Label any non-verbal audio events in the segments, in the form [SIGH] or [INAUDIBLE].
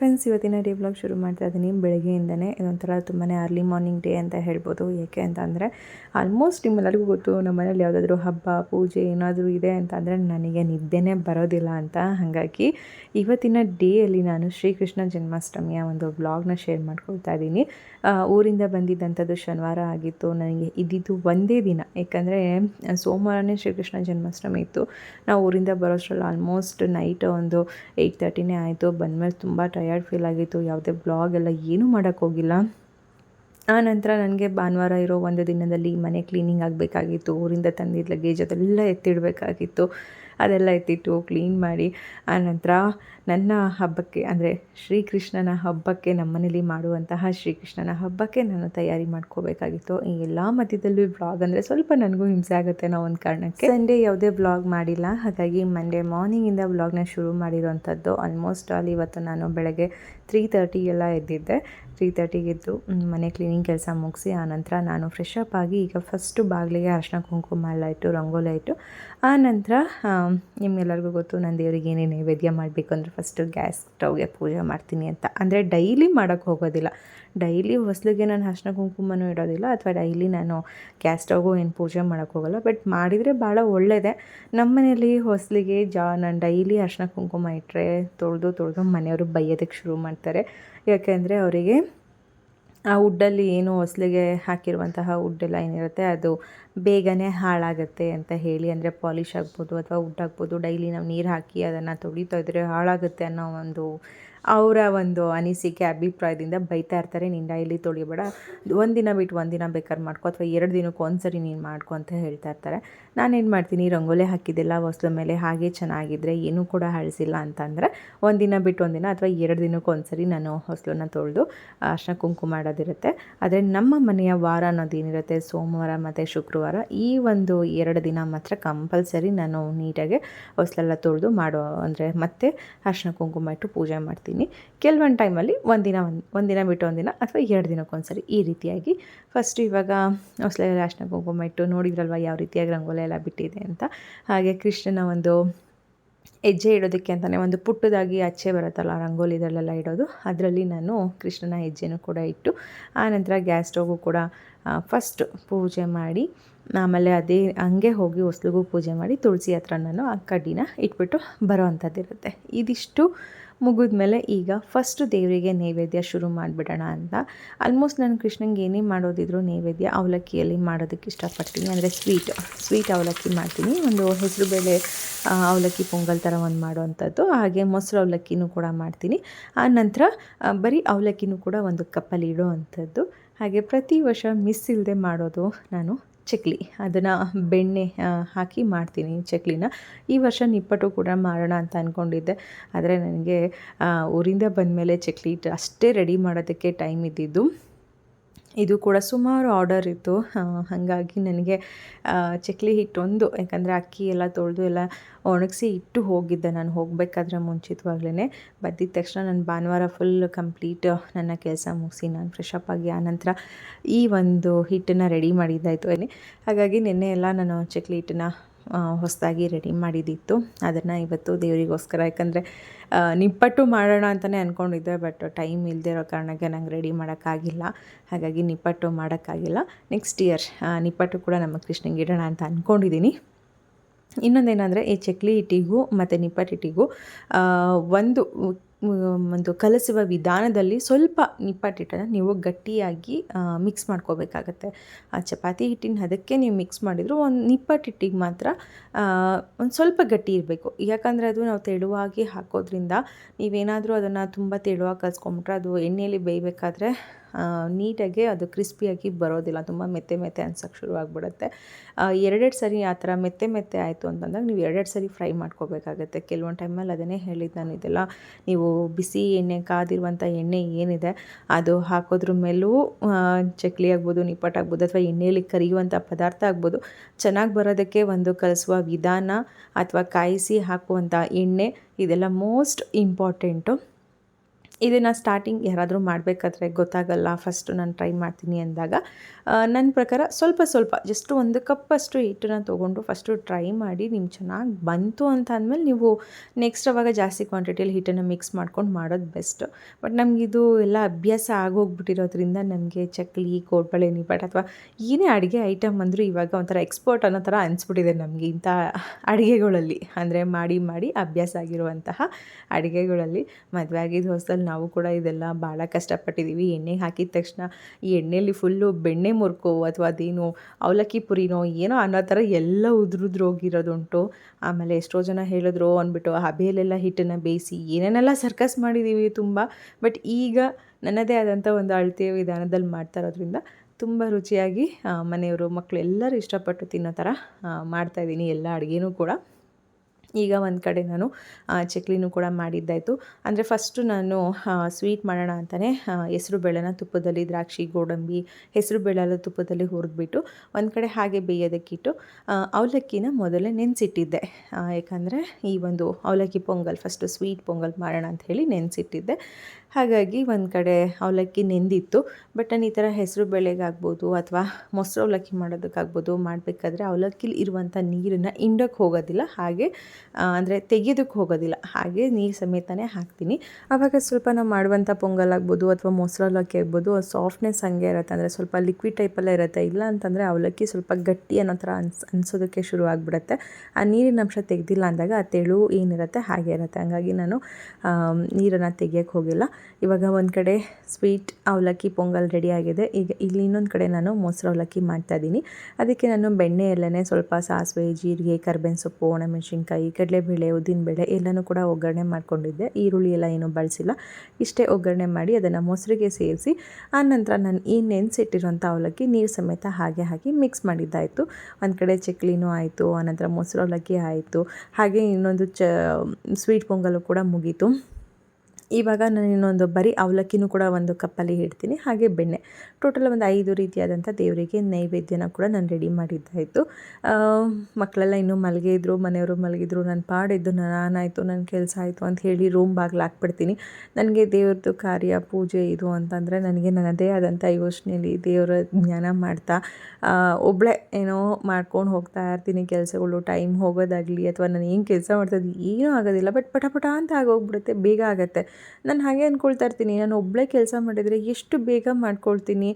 Friends, ಇವತ್ತಿನ day blog ಶುರು ಮಾಡ್ತಾ ಇದ್ದೀನಿ. ಬೆಳಗ್ಗೆಯಿಂದನೇ ಇದೊಂಥರ ತುಂಬಾ ಅರ್ಲಿ ಮಾರ್ನಿಂಗ್ ಡೇ ಅಂತ ಹೇಳ್ಬೋದು. ಏಕೆ ಅಂತ ಅಂದರೆ ಆಲ್ಮೋಸ್ಟ್ ನಿಮ್ಮೆಲ್ಲರಿಗೂ ಗೊತ್ತು ನಮ್ಮ ಮನೇಲಿ ಯಾವುದಾದ್ರೂ ಹಬ್ಬ, ಪೂಜೆ ಏನಾದರೂ ಇದೆ ಅಂತ ಅಂದರೆ, ನನಗೆ ನಿದ್ದೆನೇ ಬರೋದಿಲ್ಲ ಅಂತ. ಹಾಗಾಗಿ ಇವತ್ತಿನ ಡೇಯಲ್ಲಿ ನಾನು ಶ್ರೀಕೃಷ್ಣ ಜನ್ಮಾಷ್ಟಮಿಯ ಒಂದು ಬ್ಲಾಗ್ನ ಶೇರ್ ಮಾಡ್ಕೊಳ್ತಾ ಇದ್ದೀನಿ. ಊರಿಂದ ಬಂದಿದ್ದಂಥದ್ದು ಶನಿವಾರ ಆಗಿತ್ತು. ನನಗೆ ಇದ್ದಿದ್ದು ಒಂದೇ ದಿನ. ಯಾಕಂದರೆ ಸೋಮವಾರನೇ ಶ್ರೀಕೃಷ್ಣ ಜನ್ಮಾಷ್ಟಮಿ ಇತ್ತು. ನಾವು ಊರಿಂದ ಬರೋಷ್ಟರಲ್ಲಿ ಆಲ್ಮೋಸ್ಟ್ ನೈಟ್ ಒಂದು ಏಯ್ಟ್ ತರ್ಟಿನೇ ಆಯಿತು. ಬಂದಮೇಲೆ ತುಂಬ ಟಯರ್ಡ್ ಫೀಲ್ ಆಗಿತ್ತು. ಯಾವುದೇ ಬ್ಲಾಗ್ ಎಲ್ಲ ಏನೂ ಮಾಡೋಕ್ಕೋಗಿಲ್ಲ ಆ ನಂತರ ನನಗೆ ಭಾನುವಾರ ಇರೋ ಒಂದು ದಿನದಲ್ಲಿ ಮನೆ ಕ್ಲೀನಿಂಗ್ ಆಗಬೇಕಾಗಿತ್ತು. ಊರಿಂದ ತಂದಿದ್ದ ಲಗೇಜ್ ಅದೆಲ್ಲ ಎತ್ತಿಡಬೇಕಾಗಿತ್ತು. ಅದೆಲ್ಲ ಎತ್ತಿಟ್ಟು ಕ್ಲೀನ್ ಮಾಡಿ. ಆ ನಂತರ ನನ್ನ ಹಬ್ಬಕ್ಕೆ, ಅಂದರೆ ಶ್ರೀಕೃಷ್ಣನ ಹಬ್ಬಕ್ಕೆ ನಮ್ಮನೇಲಿ ಮಾಡುವಂತಹ ಶ್ರೀಕೃಷ್ಣನ ಹಬ್ಬಕ್ಕೆ ನಾನು ತಯಾರಿ ಮಾಡ್ಕೋಬೇಕಾಗಿತ್ತು. ಈ ಎಲ್ಲ ಮಧ್ಯದಲ್ಲೂ ಬ್ಲಾಗ್ ಅಂದರೆ ಸ್ವಲ್ಪ ನನಗೂ ಹಿಂಸೆ ಆಗುತ್ತೆ ನಾವು ಒಂದು ಕಾರಣಕ್ಕೆ. ಸಂಡೇ ಯಾವುದೇ ಬ್ಲಾಗ್ ಮಾಡಿಲ್ಲ. ಹಾಗಾಗಿ ಮಂಡೇ ಮಾರ್ನಿಂಗಿಂದ ಬ್ಲಾಗ್ನ ಶುರು ಮಾಡಿರೋವಂಥದ್ದು ಆಲ್ಮೋಸ್ಟ್ ಆಲ್ ಇವತ್ತು ನಾನು ಬೆಳಗ್ಗೆ ತ್ರೀ ತರ್ಟಿಗೆಲ್ಲ ಎದ್ದಿದ್ದೆ. ತ್ರೀ ತರ್ಟಿಗೆ ಎದ್ದು ಮನೆ ಕ್ಲೀನಿಂಗ್ ಕೆಲಸ ಮುಗಿಸಿ ಆನಂತರ ನಾನು ಫ್ರೆಶ್ ಅಪ್ ಆಗಿ ಈಗ ಫಸ್ಟು ಬಾಗಿಲಿಗೆ ಅರ್ಶಿನ ಕುಂಕುಮ ಎಲ್ಲ ಇಟ್ಟು ರಂಗೋಲಿ ಇಟ್ಟು ಆನಂತರ ನಂತರ ನಿಮ್ಗೆಲ್ಲರಿಗೂ ಗೊತ್ತು ನಾನು ದೇವರಿಗೆ ಏನೇ ನೈವೇದ್ಯ ಮಾಡಬೇಕು ಫಸ್ಟು ಗ್ಯಾಸ್ ಸ್ಟವ್ಗೆ ಪೂಜೆ ಮಾಡ್ತೀನಿ ಅಂತ. ಅಂದರೆ ಡೈಲಿ ಮಾಡೋಕ್ಕೆ ಹೋಗೋದಿಲ್ಲ. ಡೈಲಿ ಹೊಸ್ಲಿಗೆ ನಾನು ಅರ್ಶಿನ ಕುಂಕುಮನೂ ಇಡೋದಿಲ್ಲ, ಅಥವಾ ಡೈಲಿ ನಾನು ಗ್ಯಾಸ್ ಸ್ಟವ್ಗೂ ಏನು ಪೂಜೆ ಮಾಡೋಕ್ಕೆ ಹೋಗಲ್ಲ. ಬಟ್ ಮಾಡಿದರೆ ಭಾಳ ಒಳ್ಳೆಯದೇ ನಮ್ಮ ಮನೇಲಿ ಹೊಸ್ಲಿಗೆ ಜಾ, ನಾನು ಡೈಲಿ ಅರ್ಶಿನ ಕುಂಕುಮ ಇಟ್ಟರೆ ತೊಳೆದು ತೊಳೆದು ಮನೆಯವರು ಬೈಯೋದಕ್ಕೆ ಶುರು ಮಾಡ್ತಾರೆ. ಯಾಕೆಂದರೆ ಅವರಿಗೆ ಆ ವುಡ್ಡಲ್ಲಿ ಏನು ಹೊಸ್ಲಿಗೆ ಹಾಕಿರುವಂತಹ ವುಡ್ಡೆಲ್ಲ ಏನಿರುತ್ತೆ ಅದು ಬೇಗನೆ ಹಾಳಾಗುತ್ತೆ ಅಂತ ಹೇಳಿ, ಅಂದರೆ ಪಾಲಿಶ್ ಆಗ್ಬೋದು ಅಥವಾ ವುಡ್ ಆಗ್ಬೋದು, ಡೈಲಿ ನಾವು ನೀರು ಹಾಕಿ ಅದನ್ನು ತೊಳಿತಾ ಇದ್ದರೆ ಹಾಳಾಗುತ್ತೆ ಅನ್ನೋ ಒಂದು ಅವರ ಒಂದು ಅನಿಸಿಕೆ, ಅಭಿಪ್ರಾಯದಿಂದ ಬೈತಾ ಇರ್ತಾರೆ. ನಿನ್ನ ಇಲ್ಲಿ ತೊಳಿಬೇಡ. ಒಂದಿನ ಬಿಟ್ಟು ಒಂದಿನ ಬೇಕಾದ್ರೆ ಮಾಡ್ಕೊ ಅಥವಾ ಎರಡು ದಿನಕ್ಕೆ ಒಂದ್ಸರಿ ನೀನು ಮಾಡ್ಕೊ ಅಂತ ಹೇಳ್ತಾ ಇರ್ತಾರೆ. ನಾನೇನು ಮಾಡ್ತೀನಿ? ರಂಗೋಲೆ ಹಾಕಿದ್ದೆಲ್ಲ ಹೊಸ್ಲ ಮೇಲೆ ಹಾಗೆ ಚೆನ್ನಾಗಿದ್ದರೆ ಏನೂ ಕೂಡ ಅಳಿಸಿಲ್ಲ ಅಂತಂದರೆ ಒಂದಿನ ಬಿಟ್ಟು ಒಂದಿನ ಅಥವಾ ಎರಡು ದಿನಕ್ಕೆ ಒಂದ್ಸರಿ ನಾನು ಹೊಸಲನ್ನ ತೊಳೆದು ಅರ್ಶನ ಕುಂಕುಮ ಮಾಡೋದಿರುತ್ತೆ ಆದರೆ ನಮ್ಮ ಮನೆಯ ವಾರ ಅನ್ನೋದೇನಿರುತ್ತೆ ಸೋಮವಾರ ಮತ್ತು ಶುಕ್ರವಾರ ಈ ಒಂದು ಎರಡು ದಿನ ಮಾತ್ರ ಕಂಪಲ್ಸರಿ ನಾನು ನೀಟಾಗಿ ಹೊಸಲೆಲ್ಲ ತೊಳೆದು ಮಾಡೋ ಅಂದರೆ ಮತ್ತೆ ಅರ್ಶನ ಕುಂಕುಮ ಇಟ್ಟು ಪೂಜೆ ಮಾಡ್ತೀನಿ. ಕೆಲವೊಂದು ಟೈಮಲ್ಲಿ ಒಂದಿನ ಒಂದು ಒಂದಿನ ಬಿಟ್ಟು ಒಂದಿನ ಅಥವಾ ಎರಡು ದಿನಕ್ಕೊಂದ್ಸರಿ ಈ ರೀತಿಯಾಗಿ. ಫಸ್ಟ್ ಇವಾಗ ಹೊಸಲೆ ರಾಶನ ಕುಂಕುಮ ಇಟ್ಟು ನೋಡಿದ್ರಲ್ವ ಯಾವ ರೀತಿಯಾಗಿ ರಂಗೋಲಿ ಎಲ್ಲ ಬಿಟ್ಟಿದೆ ಅಂತ. ಹಾಗೆ ಕೃಷ್ಣನ ಒಂದು ಹೆಜ್ಜೆ ಇಡೋದಕ್ಕೆ ಅಂತಲೇ ಒಂದು ಪುಟ್ಟದಾಗಿ ಅಚ್ಚೆ ಬರುತ್ತಲ್ಲ ರಂಗೋಲಿದಲ್ಲೆಲ್ಲ ಇಡೋದು. ಅದರಲ್ಲಿ ನಾನು ಕೃಷ್ಣನ ಹೆಜ್ಜೆನೂ ಕೂಡ ಇಟ್ಟು ಆನಂತರ ಗ್ಯಾಸ್ ಸ್ಟೋವು ಕೂಡ ಫಸ್ಟ್ ಪೂಜೆ ಮಾಡಿ, ಆಮೇಲೆ ಅದೇ ಹಂಗೆ ಹೋಗಿ ಹೊಸ್ಲಿಗೂ ಪೂಜೆ ಮಾಡಿ ತುಳಸಿ ಹತ್ರ ನಾನು ಆ ಕಡ್ಡಿನ ಇಟ್ಬಿಟ್ಟು ಬರೋ ಅಂಥದ್ದಿರುತ್ತೆ ಇದಿಷ್ಟು ಮುಗಿದ್ಮೇಲೆ ಈಗ ಫಸ್ಟು ದೇವರಿಗೆ ನೈವೇದ್ಯ ಶುರು ಮಾಡಿಬಿಡೋಣ ಅಂತ. ಆಲ್ಮೋಸ್ಟ್ ನಾನು ಕೃಷ್ಣಂಗೆ ಏನೇ ಮಾಡೋದಿದ್ರು ನೈವೇದ್ಯ ಅವಲಕ್ಕಿಯಲ್ಲಿ ಮಾಡೋದಕ್ಕೆ ಇಷ್ಟಪಡ್ತೀನಿ. ಅಂದರೆ ಸ್ವೀಟ್ ಸ್ವೀಟ್ ಅವಲಕ್ಕಿ ಮಾಡ್ತೀನಿ. ಒಂದು ಹೆಸರು ಬೇಳೆ ಅವಲಕ್ಕಿ ಪೊಂಗಲ್ ಥರ ಒಂದು ಮಾಡುವಂಥದ್ದು. ಹಾಗೆ ಮೊಸರು ಅವಲಕ್ಕಿನೂ ಕೂಡ ಮಾಡ್ತೀನಿ. ಆ ನಂತರ ಬರೀ ಅವಲಕ್ಕಿನೂ ಕೂಡ ಒಂದು ಕಪ್ಪಲ್ಲಿ ಇಡೋ ಅಂಥದ್ದು ಹಾಗೆ ಪ್ರತಿ ವರ್ಷ ಮಿಸ್ ಇಲ್ಲದೆ ಮಾಡೋದು ನಾನು. ಚಕ್ಲಿ, ಅದನ್ನು ಬೆಣ್ಣೆ ಹಾಕಿ ಮಾಡ್ತೀನಿ ಚಕ್ಲಿನ. ಈ ವರ್ಷ ನಿಪ್ಪಟ್ಟು ಕೂಡ ಮಾಡೋಣ ಅಂತ ಅಂದ್ಕೊಂಡಿದ್ದೆ ಆದರೆ ನನಗೆ ಊರಿಂದ ಬಂದಮೇಲೆ ಚಕ್ಲಿ ಇಟ್ಟು ಅಷ್ಟೇ ರೆಡಿ ಮಾಡೋದಕ್ಕೆ ಟೈಮ್ ಇದ್ದಿದ್ದು. ಇದು ಕೂಡ ಸುಮಾರು ಆರ್ಡರ್ ಇತ್ತು. ಹಾಗಾಗಿ ನನಗೆ ಚಕ್ಲಿ ಚಕ್ಲಿ ಹಿಟ್ಟೊಂದು, ಯಾಕಂದರೆ ಅಕ್ಕಿ ಎಲ್ಲ ತೊಳೆದು ಎಲ್ಲ ಒಣಗಿಸಿ ಇಟ್ಟು ಹೋಗಿದ್ದೆ ನಾನು. ಹೋಗಬೇಕಾದ್ರೆ ಮುಂಚಿತವಾಗ್ಲೇ ಬಂದಿದ್ದ ತಕ್ಷಣ ನಾನು ಭಾನುವಾರ ಫುಲ್ ಕಂಪ್ಲೀಟ್ ನನ್ನ ಕೆಲಸ ಮುಗಿಸಿ ನಾನು ಫ್ರೆಶ್ ಅಪ್ ಆಗಿ ಆನಂತರ ಈ ಒಂದು ಹಿಟ್ಟನ್ನು ರೆಡಿ ಮಾಡಿದ್ದಾಯಿತು. ಅಲ್ಲಿ ಹಾಗಾಗಿ ನಿನ್ನೆ ಎಲ್ಲ ನಾನು ಚಕ್ಲಿ ಹಿಟ್ಟನ್ನು ಹೊಸದಾಗಿ ರೆಡಿ ಮಾಡಿದ್ದಿತ್ತು ಅದನ್ನು ಇವತ್ತು ದೇವರಿಗೋಸ್ಕರ. ಯಾಕಂದರೆ ನಿಪ್ಪಟ್ಟು ಮಾಡೋಣ ಅಂತಲೇ ಅಂದ್ಕೊಂಡಿದ್ದೆ ಬಟ್ ಟೈಮ್ ಇಲ್ಲದೆ ಇರೋ ಕಾರಣಕ್ಕೆ ನಂಗೆ ರೆಡಿ ಮಾಡೋಕ್ಕಾಗಿಲ್ಲ. ಹಾಗಾಗಿ ನಿಪ್ಪಟ್ಟು ಮಾಡೋಕ್ಕಾಗಿಲ್ಲ. ನೆಕ್ಸ್ಟ್ ಇಯರ್ ನಿಪ್ಪಟ್ಟು ಕೂಡ ನಮ್ಮ ಕೃಷ್ಣಂಗೆ ಇಡೋಣ ಅಂತ ಅಂದ್ಕೊಂಡಿದ್ದೀನಿ ಇನ್ನೊಂದೇನೆಂದರೆ, ಈ ಚಕ್ಲಿ ಇಟ್ಟಿಗೂ ಮತ್ತು ನಿಪ್ಪಟ್ಟು ಇಟ್ಟಿಗೂ ಒಂದು ಒಂದು ಕಲಸುವ ವಿಧಾನದಲ್ಲಿ ಸ್ವಲ್ಪ ನಿಪ್ಪಟ್ಟಿಟ್ಟನ್ನು ನೀವು ಗಟ್ಟಿಯಾಗಿ ಮಿಕ್ಸ್ ಮಾಡ್ಕೋಬೇಕಾಗತ್ತೆ. ಆ ಚಪಾತಿ ಹಿಟ್ಟಿನ ಅದಕ್ಕೆ ನೀವು ಮಿಕ್ಸ್ ಮಾಡಿದ್ರು ಒಂದು ನಿಪ್ಪಟ್ಟಿಟ್ಟಿಗೆ ಮಾತ್ರ ಒಂದು ಸ್ವಲ್ಪ ಗಟ್ಟಿ ಇರಬೇಕು. ಯಾಕಂದರೆ ಅದು ನಾವು ತೆಳುವಾಗಿ ಹಾಕೋದ್ರಿಂದ ನೀವೇನಾದರೂ ಅದನ್ನು ತುಂಬ ತೆಳುವಾಗಿ ಕಲ್ಸ್ಕೊಂಬಿಟ್ರೆ ಅದು ಎಣ್ಣೆಯಲ್ಲಿ ಬೇಯಬೇಕಾದ್ರೆ ನೀಟಾಗಿ ಅದು ಕ್ರಿಸ್ಪಿಯಾಗಿ ಬರೋದಿಲ್ಲ. ತುಂಬ ಮೆತ್ತೆ ಮೆತ್ತೆ ಅನ್ಸೋಕ್ಕೆ ಶುರುವಾಗ್ಬಿಡುತ್ತೆ ಎರಡೆರಡು ಸರಿ ಆ ಥರ ಮೆತ್ತೆ ಮೆತ್ತೆ ಆಯಿತು ಅಂತಂದಾಗ ನೀವು ಎರಡೆರಡು ಸರಿ ಫ್ರೈ ಮಾಡ್ಕೋಬೇಕಾಗುತ್ತೆ. ಕೆಲವೊಂದು ಟೈಮಲ್ಲಿ ಅದನ್ನೇ ಹೇಳಿದ್ದು ನಾನು ಇದೆಲ್ಲ. ನೀವು ಬಿಸಿ ಎಣ್ಣೆ, ಕಾದಿರುವಂಥ ಎಣ್ಣೆ ಏನಿದೆ ಅದು ಹಾಕೋದ್ರ ಮೇಲೂ ಚಕ್ಲಿ ಆಗ್ಬೋದು ನಿಪ್ಪಟ್ಟು ಆಗ್ಬೋದು ಅಥವಾ ಎಣ್ಣೆಯಲ್ಲಿ ಕರಿಯುವಂಥ ಪದಾರ್ಥ ಆಗ್ಬೋದು. ಚೆನ್ನಾಗಿ ಬರೋದಕ್ಕೆ ಒಂದು ಕಲಿಸುವ ವಿಧಾನ ಅಥವಾ ಕಾಯಿಸಿ ಹಾಕುವಂಥ ಎಣ್ಣೆ ಇದೆಲ್ಲ ಮೋಸ್ಟ್ ಇಂಪಾರ್ಟೆಂಟು. ಇದನ್ನು ಸ್ಟಾರ್ಟಿಂಗ್ ಯಾರಾದರೂ ಮಾಡಬೇಕಾದ್ರೆ ಗೊತ್ತಾಗಲ್ಲ ಫಸ್ಟು ನಾನು ಟ್ರೈ ಮಾಡ್ತೀನಿ ಅಂದಾಗ ನನ್ನ ಪ್ರಕಾರ ಸ್ವಲ್ಪ ಸ್ವಲ್ಪ ಜಸ್ಟ್ ಒಂದು ಕಪ್ ಅಷ್ಟು ಹಿಟ್ಟನ್ನ ತೊಗೊಂಡು ಫಸ್ಟು ಟ್ರೈ ಮಾಡಿ ನಿಮ್ಗೆ ಚೆನ್ನಾಗಿ ಬಂತು ಅಂತ ಅಂದಮೇಲೆ ನೀವು ನೆಕ್ಸ್ಟ್ ಅವಾಗ ಜಾಸ್ತಿ ಕ್ವಾಂಟಿಟಿಯಲ್ಲಿ ಹಿಟ್ಟನ್ನು ಮಿಕ್ಸ್ ಮಾಡ್ಕೊಂಡು ಮಾಡೋದು ಬೆಸ್ಟ್ ಬಟ್ ನಮಗಿದು ಎಲ್ಲ ಅಭ್ಯಾಸ ಆಗೋಗ್ಬಿಟ್ಟಿರೋದ್ರಿಂದ ನಮಗೆ ಚಕ್ಲಿ, ಕೋಡ್ಬಳೆ ನಿಪ್ಪಟ್ಟು ಅಥವಾ ಏನೇ ಅಡುಗೆ ಐಟಮ್ ಅಂದರೂ ಇವಾಗ ಒಂಥರ ಎಕ್ಸ್ಪರ್ಟ್ ಅನ್ನೋ ಥರ ಅನಿಸ್ಬಿಟ್ಟಿದೆ ನಮಗೆ ಇಂಥ ಅಡುಗೆಗಳಲ್ಲಿ. ಅಂದರೆ ಮಾಡಿ ಮಾಡಿ ಅಭ್ಯಾಸ ಆಗಿರುವಂತಹ ಅಡುಗೆಗಳಲ್ಲಿ ಮದುವೆ ಆಗಿದ್ದ ಹೊಸದಲ್ಲಿ ನಾವು ಕೂಡ ಇದೆಲ್ಲ ಭಾಳ ಕಷ್ಟಪಟ್ಟಿದ್ದೀವಿ. ಎಣ್ಣೆ ಹಾಕಿದ ತಕ್ಷಣ ಈ ಎಣ್ಣೆಯಲ್ಲಿ ಫುಲ್ಲು ಬೆಣ್ಣೆ ಮುರ್ಕೋ ಅಥವಾ ಅದೇನು ಅವಲಕ್ಕಿ ಪುರಿನೋ ಏನೋ ಅನ್ನೋ ಥರ ಎಲ್ಲ ಉದುರುದ್ರೋಗಿರೋದುಂಟು ಆಮೇಲೆ ಎಷ್ಟೋ ಜನ ಹೇಳಿದ್ರು ಅಂದ್ಬಿಟ್ಟು ಹಬೆಯಲ್ಲೆಲ್ಲ ಹಿಟ್ಟನ್ನು ಬೇಯಿಸಿ ಏನೇನೆಲ್ಲ ಸರ್ಕಸ್ ಮಾಡಿದ್ದೀವಿ ತುಂಬ. ಬಟ್ ಈಗ ನನ್ನದೇ ಆದಂಥ ಒಂದು ಅಳತೆಯ ವಿಧಾನದಲ್ಲಿ ಮಾಡ್ತಾ ಇರೋದ್ರಿಂದ ತುಂಬ ರುಚಿಯಾಗಿ ಮನೆಯವರು ಮಕ್ಕಳು ಎಲ್ಲರೂ ಇಷ್ಟಪಟ್ಟು ತಿನ್ನೋ ಥರ ಮಾಡ್ತಾಯಿದ್ದೀನಿ ಎಲ್ಲ ಅಡುಗೆನೂ ಕೂಡ. ಈಗ ಒಂದು ಕಡೆ ನಾನು ಚಕ್ಲಿನೂ ಕೂಡ ಮಾಡಿದ್ದಾಯಿತು. ಅಂದರೆ ಫಸ್ಟು ನಾನು ಸ್ವೀಟ್ ಮಾಡೋಣ ಅಂತಲೇ ಹೆಸರು ಬೇಳೆನ ತುಪ್ಪದಲ್ಲಿ ದ್ರಾಕ್ಷಿ, ಗೋಡಂಬಿ, ಹೆಸರು ಬೇಳೆಲ್ಲ ತುಪ್ಪದಲ್ಲಿ ಹುರಿದ್ಬಿಟ್ಟು ಒಂದು ಕಡೆ ಹಾಗೆ ಬೇಯೋದಕ್ಕಿಟ್ಟು ಅವಲಕ್ಕಿನ ಮೊದಲೇ ನೆನೆಸಿಟ್ಟಿದ್ದೆ. ಯಾಕಂದರೆ ಈ ಒಂದು ಅವಲಕ್ಕಿ ಪೊಂಗಲ್ ಫಸ್ಟು ಸ್ವೀಟ್ ಪೊಂಗಲ್ ಮಾಡೋಣ ಅಂತ ಹೇಳಿ ನೆನೆಸಿಟ್ಟಿದ್ದೆ. ಹಾಗಾಗಿ ಒಂದು ಕಡೆ ಅವಲಕ್ಕಿ ನೆಂದಿತ್ತು ಬಟ್ ನಾನು ಈ ಥರ ಹೆಸರು ಬೇಳೆಗಾಗ್ಬೋದು ಅಥವಾ ಮೊಸರು ಅವಲಕ್ಕಿ ಮಾಡೋದಕ್ಕಾಗ್ಬೋದು ಮಾಡಬೇಕಾದ್ರೆ ಅವಲಕ್ಕಿಲಿ ಇರುವಂಥ ನೀರನ್ನು ಇಂಡಕ್ಕೆ ಹೋಗೋದಿಲ್ಲ, ಹಾಗೆ ಅಂದರೆ ತೆಗೆಯೋದಕ್ಕೆ ಹೋಗೋದಿಲ್ಲ, ಹಾಗೆ ನೀರು ಸಮೇತನೇ ಹಾಕ್ತೀನಿ. ಆವಾಗ ಸ್ವಲ್ಪ ನಾವು ಮಾಡುವಂಥ ಪೊಂಗಲ್ ಆಗ್ಬೋದು ಅಥವಾ ಮೊಸರು ಅವಲಕ್ಕಿ ಆಗ್ಬೋದು ಸಾಫ್ಟ್ನೆಸ್ ಹಂಗೆ ಇರುತ್ತೆ, ಅಂದರೆ ಸ್ವಲ್ಪ ಲಿಕ್ವಿಡ್ ಟೈಪಲ್ಲೇ ಇರುತ್ತೆ, ಇಲ್ಲ ಅಂತಂದರೆ ಅವಲಕ್ಕಿ ಸ್ವಲ್ಪ ಗಟ್ಟಿ ಅನ್ನೋ ಥರ ಅನ್ಸ್, ಅನ್ಸೋದಕ್ಕೆ ಶುರು ಆಗಿಬಿಡುತ್ತೆ. ಆ ನೀರಿನ ಅಂಶ ತೆಗೆದಿಲ್ಲ ಅಂದಾಗ ಆ ತೆಳು ಏನಿರುತ್ತೆ ಹಾಗೆ ಇರುತ್ತೆ, ಹಾಗಾಗಿ ನಾನು ನೀರನ್ನು ತೆಗಿಯೋಕ್ಕೆ ಹೋಗಿಲ್ಲ. ಇವಾಗ ಒಂದು ಕಡೆ ಸ್ವೀಟ್ ಅವಲಕ್ಕಿ ಪೊಂಗಲ್ ರೆಡಿ ಆಗಿದೆ. ಈಗ ಇಲ್ಲಿ ಇನ್ನೊಂದು ಕಡೆ ನಾನು ಮೊಸರು ಅವಲಕ್ಕಿ ಮಾಡ್ತಾಯಿದ್ದೀನಿ ಅದಕ್ಕೆ ನಾನು ಬೆಣ್ಣೆ ಎಲ್ಲನೇ ಸ್ವಲ್ಪ ಸಾಸಿವೆ, ಜೀರಿಗೆ, ಕರ್ಬೇವಿನ ಸೊಪ್ಪು, ಒಣಮೆಣಸಿನ್ಕಾಯಿ, ಕಡಲೆಬೇಳೆ, ಉದ್ದಿನಬೇಳೆ ಎಲ್ಲನೂ ಕೂಡ ಒಗ್ಗರಣೆ ಮಾಡ್ಕೊಂಡಿದ್ದೆ. ಈರುಳ್ಳಿ ಎಲ್ಲ ಏನೂ ಬಳಸಿಲ್ಲ. ಇಷ್ಟೇ ಒಗ್ಗರಣೆ ಮಾಡಿ ಅದನ್ನು ಮೊಸರಿಗೆ ಸೇರಿಸಿ ಆನಂತರ ನಾನು ಈ ನೆನೆಸಿಟ್ಟಿರೋಂಥ ಅವಲಕ್ಕಿ ನೀರು ಸಮೇತ ಹಾಗೆ ಹಾಕಿ ಮಿಕ್ಸ್ ಮಾಡಿದ್ದಾಯಿತು. ಒಂದು ಕಡೆ ಚಕ್ಲಿನೂ ಆಯಿತು ಆನಂತರ ಮೊಸರು ಅವಲಕ್ಕಿ ಆಯಿತು. ಹಾಗೆ ಇನ್ನೊಂದು ಚ ಸ್ವೀಟ್ ಪೊಂಗಲು ಕೂಡ ಮುಗೀತು. ಇವಾಗ ನಾನು ಇನ್ನೊಂದು ಬರೀ ಅವಲಕ್ಕಿನೂ ಕೂಡ ಒಂದು ಕಪ್ಪಲ್ಲಿ ಇಡ್ತೀನಿ, ಹಾಗೆ ಬೆಣ್ಣೆ. ಟೋಟಲ್ ಒಂದು ಐದು ರೀತಿಯಾದಂಥ ದೇವರಿಗೆ ನೈವೇದ್ಯನ ಕೂಡ ನಾನು ರೆಡಿ ಮಾಡಿದ್ದಾಯಿತು. ಮಕ್ಕಳೆಲ್ಲ ಇನ್ನೂ ಮಲಗಿದ್ರು, ಮನೆಯವರು ಮಲಗಿದ್ರು, ನಾನು ಪಾಡಿದ್ದು ನಾನಾಯಿತು, ನನ್ನ ಕೆಲಸ ಆಯಿತು ಅಂತ ಹೇಳಿ ರೂಮ್ ಬಾಗಿಲು ಹಾಕ್ಬಿಡ್ತೀನಿ. ನನಗೆ ದೇವ್ರದ್ದು ಕಾರ್ಯ, ಪೂಜೆ ಇದು ಅಂತಂದರೆ ನನಗೆ ನನ್ನದೇ ಆದಂಥ ಯೋಚನೆಯಲ್ಲಿ ದೇವರ ಜ್ಞಾನ ಮಾಡ್ತಾ ಒಬ್ಬಳೆ ಏನೋ ಮಾಡ್ಕೊಂಡು ಹೋಗ್ತಾ ಇರ್ತೀನಿ, ಕೆಲಸಗಳು ಟೈಮ್ ಹೋಗೋದಾಗಲಿ ಅಥವಾ ನಾನು ಏನು ಕೆಲಸ ಮಾಡ್ತಾಯಿದ್ದೀನಿ ಏನೂ ಆಗೋದಿಲ್ಲ ಬಟ್ ಪಟ ಪಟ ಅಂತ ಆಗೋಗ್ಬಿಡುತ್ತೆ, ಬೇಗ ಆಗುತ್ತೆ. ನಾನು ಹಾಗೆ ಅಂದ್ಕೊಳ್ತಾ ಇರ್ತೀನಿ. ನಾನು ಒಬ್ಬಳೇ ಕೆಲಸ ಮಾಡಿದರೆ ಎಷ್ಟು ಬೇಗ ಮಾಡ್ಕೊಳ್ತೀನಿ.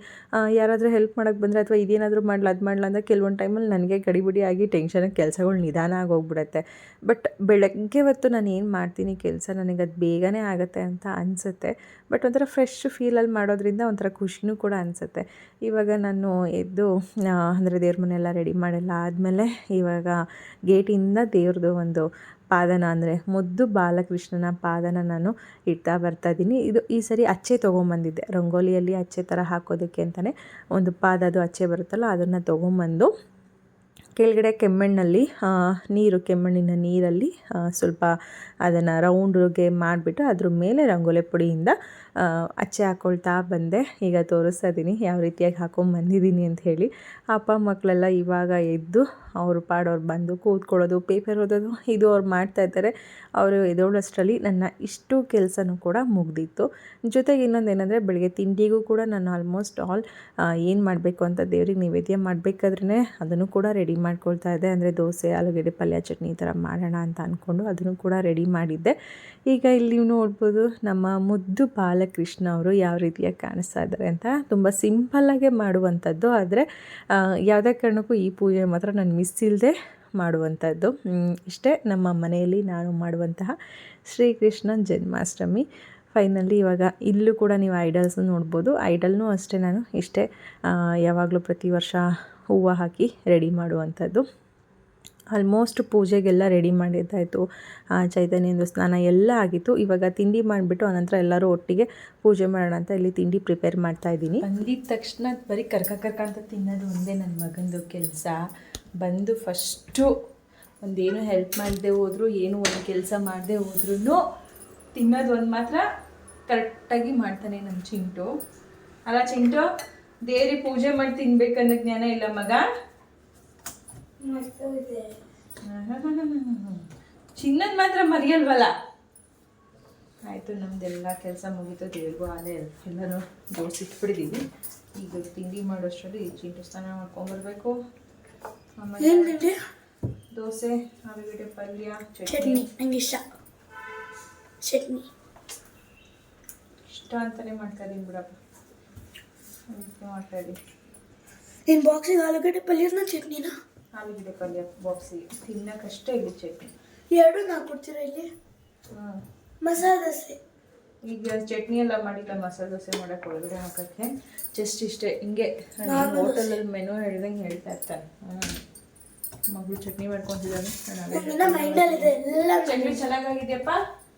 ಯಾರಾದರೂ ಹೆಲ್ಪ್ ಮಾಡೋಕ್ಕೆ ಬಂದರೆ ಅಥವಾ ಇದೇನಾದರೂ ಮಾಡಲ, ಅದು ಮಾಡಲ ಅಂದರೆ ಕೆಲವೊಂದು ಟೈಮಲ್ಲಿ ನನಗೆ ಗಡಿಬಿಡಿ ಆಗಿ ಟೆನ್ಷನ್ ಕೆಲಸಗಳು ನಿಧಾನ ಆಗೋಗ್ಬಿಡುತ್ತೆ. ಬಟ್ ಬೆಳಗ್ಗೆ ಹೊತ್ತು ನಾನು ಏನು ಮಾಡ್ತೀನಿ ಕೆಲಸ, ನನಗೆ ಅದು ಬೇಗನೆ ಆಗುತ್ತೆ ಅಂತ ಅನಿಸುತ್ತೆ. ಬಟ್ ಒಂಥರ ಫ್ರೆಶ್ ಫೀಲಲ್ಲಿ ಮಾಡೋದ್ರಿಂದ ಒಂಥರ ಖುಷಿನೂ ಕೂಡ ಅನಿಸುತ್ತೆ. ಇವಾಗ ನಾನು ಎದ್ದು ಅಂದರೆ ದೇವ್ರ ಮನೆಯೆಲ್ಲ ರೆಡಿ ಮಾಡೆಲ್ಲ. ಆದಮೇಲೆ ಇವಾಗ ಗೇಟಿಂದ ದೇವ್ರದ್ದು ಒಂದು ಪಾದನ ಅಂದರೆ ಮುದ್ದು ಬಾಲಕೃಷ್ಣನ ಪಾದನ ನಾನು ಇಡ್ತಾ ಬರ್ತಾ ಇದ್ದೀನಿ ಇದು ಈ ಸರಿ ಅಚ್ಚೆ ತೊಗೊಂಬಂದಿದ್ದೆ. ರಂಗೋಲಿಯಲ್ಲಿ ಅಚ್ಚೆ ಥರ ಹಾಕೋದಕ್ಕೆ ಅಂತಲೇ ಒಂದು ಪಾದದು ಅಚ್ಚೆ ಬರುತ್ತಲ್ಲ, ಅದನ್ನು ತೊಗೊಂಬಂದು ಕೆಳಗಡೆ ಕೆಮ್ಮಣ್ಣಲ್ಲಿ ನೀರು, ಕೆಮ್ಮಣ್ಣಿನ ನೀರಲ್ಲಿ ಸ್ವಲ್ಪ ಅದನ್ನು ರೌಂಡ್ಗೆ ಮಾಡಿಬಿಟ್ಟು ಅದ್ರ ಮೇಲೆ ರಂಗೋಲಿ ಪುಡಿಯಿಂದ ಅಚ್ಚೆ ಹಾಕ್ಕೊಳ್ತಾ ಬಂದೆ. ಈಗ ತೋರಿಸ್ತಾ ಯಾವ ರೀತಿಯಾಗಿ ಹಾಕೊಂಬಂದಿದ್ದೀನಿ ಅಂತ ಹೇಳಿ. ಅಪ್ಪ ಮಕ್ಕಳೆಲ್ಲ ಇವಾಗ ಎದ್ದು ಅವರು ಪಾಡೋರು ಬಂದು ಕೂತ್ಕೊಳ್ಳೋದು ಪೇಪರ್ ಓದೋದು, ಇದು ಅವ್ರು ಮಾಡ್ತಾ ಇದ್ದಾರೆ. ಅವರು ಎದೋಳಷ್ಟರಲ್ಲಿ ನನ್ನ ಇಷ್ಟು ಕೆಲಸನೂ ಕೂಡ ಮುಗ್ದಿತ್ತು. ಜೊತೆಗೆ ಇನ್ನೊಂದು ಏನಂದರೆ, ಬೆಳಗ್ಗೆ ತಿಂಡಿಗೂ ಕೂಡ ನಾನು ಆಲ್ಮೋಸ್ಟ್ ಆಲ್ ಏನು ಮಾಡಬೇಕು ಅಂತ ದೇವ್ರಿಗೆ ನೈವೇದ್ಯ ಮಾಡಬೇಕಾದ್ರೆ ಅದನ್ನು ಕೂಡ ರೆಡಿ ಮಾಡ್ಕೊಳ್ತಾ ಇದ್ದೆ. ಅಂದರೆ ದೋಸೆ, ಆಲೂಗಡ್ಡೆ, ಪಲ್ಯ, ಚಟ್ನಿ ಈ ಥರ ಮಾಡೋಣ ಅಂತ ಅಂದ್ಕೊಂಡು ಅದನ್ನು ಕೂಡ ರೆಡಿ ಮಾಡಿದ್ದೆ. ಈಗ ಇಲ್ಲಿ ನೋಡ್ಬೋದು, ನಮ್ಮ ಮುದ್ದು ಬಾಲಕೃಷ್ಣ ಅವರು ಯಾವ ರೀತಿಯಾಗಿ ಕಾಣಿಸ್ತಾ ಇದ್ದಾರೆ ಅಂತ ತುಂಬ ಸಿಂಪಲ್ಲಾಗೆ ಮಾಡುವಂಥದ್ದು. ಆದರೆ ಯಾವುದೇ ಕಾರಣಕ್ಕೂ ಈ ಪೂಜೆ ಮಾತ್ರ ನಾನು ಮಿಸ್ ಇಲ್ಲದೆ ಮಾಡುವಂಥದ್ದು. ಇಷ್ಟೇ ನಮ್ಮ ಮನೆಯಲ್ಲಿ ನಾನು ಮಾಡುವಂತಹ ಶ್ರೀಕೃಷ್ಣನ ಜನ್ಮಾಷ್ಟಮಿ. ಫೈನಲಿ ಇವಾಗ ಇಲ್ಲೂ ಕೂಡ ನೀವು ಐಡಲ್ಸ್ ನೋಡ್ಬೋದು. ಐಡಲ್ನೂ ಅಷ್ಟೇ ನಾನು ಇಷ್ಟೇ ಯಾವಾಗಲೂ ಪ್ರತಿ ವರ್ಷ ಹೂವು ಹಾಕಿ ರೆಡಿ ಮಾಡುವಂಥದ್ದು. ಆಲ್ಮೋಸ್ಟ್ ಪೂಜೆಗೆಲ್ಲ ರೆಡಿ ಮಾಡಿದ್ದಾಯಿತು. ಚೈತನ್ಯಂದು ಸ್ನಾನ ಎಲ್ಲ ಆಗಿತ್ತು. ಇವಾಗ ತಿಂಡಿ ಮಾಡಿಬಿಟ್ಟು ಅನಂತರ ಎಲ್ಲರೂ ಒಟ್ಟಿಗೆ ಪೂಜೆ ಮಾಡೋಣ ಅಂತ ಇಲ್ಲಿ ತಿಂಡಿ ಪ್ರಿಪೇರ್ ಮಾಡ್ತಾ ಇದ್ದೀನಿ. ಬಂದಿದ್ದ ತಕ್ಷಣ ಬರೀ ಕರ್ಕ ಕರ್ಕ ಅಂತ ತಿನ್ನೋದು ಒಂದೇ ನನ್ನ ಮಗಂದು ಕೆಲಸ. ಬಂದು ಫಸ್ಟು ಒಂದೇನು ಹೆಲ್ಪ್ ಮಾಡದೆ ಹೋದರೂ, ಏನು ಒಂದು ಕೆಲಸ ಮಾಡದೆ ಹೋದ್ರೂ ತಿನ್ನೋದು ಒಂದು ಮಾತ್ರ ಕರೆಕ್ಟಾಗಿ ಮಾಡ್ತಾನೆ ನಮ್ಮ ಚಿಂಟು. ಅಲ್ಲ ಚಿಂಟು, ದೇವ್ರಿಗೆ ಪೂಜೆ ಮಾಡಿ ತಿನ್ಬೇಕನ್ನೋ ಜ್ಞಾನ ಇಲ್ಲ ಮಗ? [LAUGHS] ಚಿನ್ನದ ಮಾತ್ರ ಮರಿಯಲ್ವಲ್ಲ? ಆಯಿತು ನಮ್ಮದೆಲ್ಲ ಕೆಲಸ ಮುಗೀತು. ದೇವ್ರಿಗೂ ಅಲ್ಲೇ ಎಲ್ಲರೂ ದೋಸೆ ಇಟ್ಬಿಟ್ಟಿದ್ದೀವಿ ಈಗ ತಿಂಡಿ ಮಾಡೋಷ್ಟರಲ್ಲಿ ಚಿಂಟು ಸ್ನಾನ ಮಾಡ್ಕೊಂಬರ್ಬೇಕು ಆಮೇಲೆ ಏನ್ ತಿಂಡಿ? ದೋಸೆ ಆಲೂಗಡ್ಡೆ ಪಲ್ಯ ಚಟ್ನಿ. ಚಟ್ನಿ ನಂಗೆ ಇಷ್ಟ. ಚಟ್ನಿ. ಇಷ್ಟ ಅಂತಲೇ ಮಾಡ್ತಾ ಇದ್ದೀನಿ ಬಿಡಪ್ಪ. ಅದಕ್ಕೆ ಮಾಡ್ತಾ ಇದ್ದೀನಿ ನಿನ್ ಬಾಕ್ಸಿಗೆ ಆಲೂಗಡ್ಡೆ ಪಲ್ಯನ ಚಟ್ನಿನ? ಆಲೂಗಡ್ಡೆ ಪಲ್ಯ ಬಾಕ್ಸಿಗೆ. ತಿನ್ನಕ್ಕಷ್ಟೇ ಇಲ್ಲಿ ಚಟ್ನಿ ಎರಡು ನಾ ಕೊಡ್ತೀರಾ ಇಲ್ಲಿ? ಹ್ಞೂ ಮಸಾಲೆ ದೋಸೆ. ಈಗ ಚಟ್ನಿ ಎಲ್ಲ ಮಾಡಿಲ್ಲ ಮಸಾಲೆ ದೋಸೆ ಮಾಡಕ್ಕೆ ಒಳಗಡೆ ಹಾಕೋಕ್ಕೆ. ಜಸ್ಟ್ ಇಷ್ಟೇ. ಹಿಂಗೆ. ಹೋಟೆಲಲ್ಲಿ ಮೆನು ಹೇಳ್ದಂಗೆ ಹೇಳ್ತಾ ಇರ್ತಾನೆ. ಹ್ಞೂ ಮಗಳು ಚಟ್ನಿ ಎಲ್ಲ ಚಟ್ನಿ ಚೆನ್ನಾಗಾಗಿದೆಯಪ್ಪ?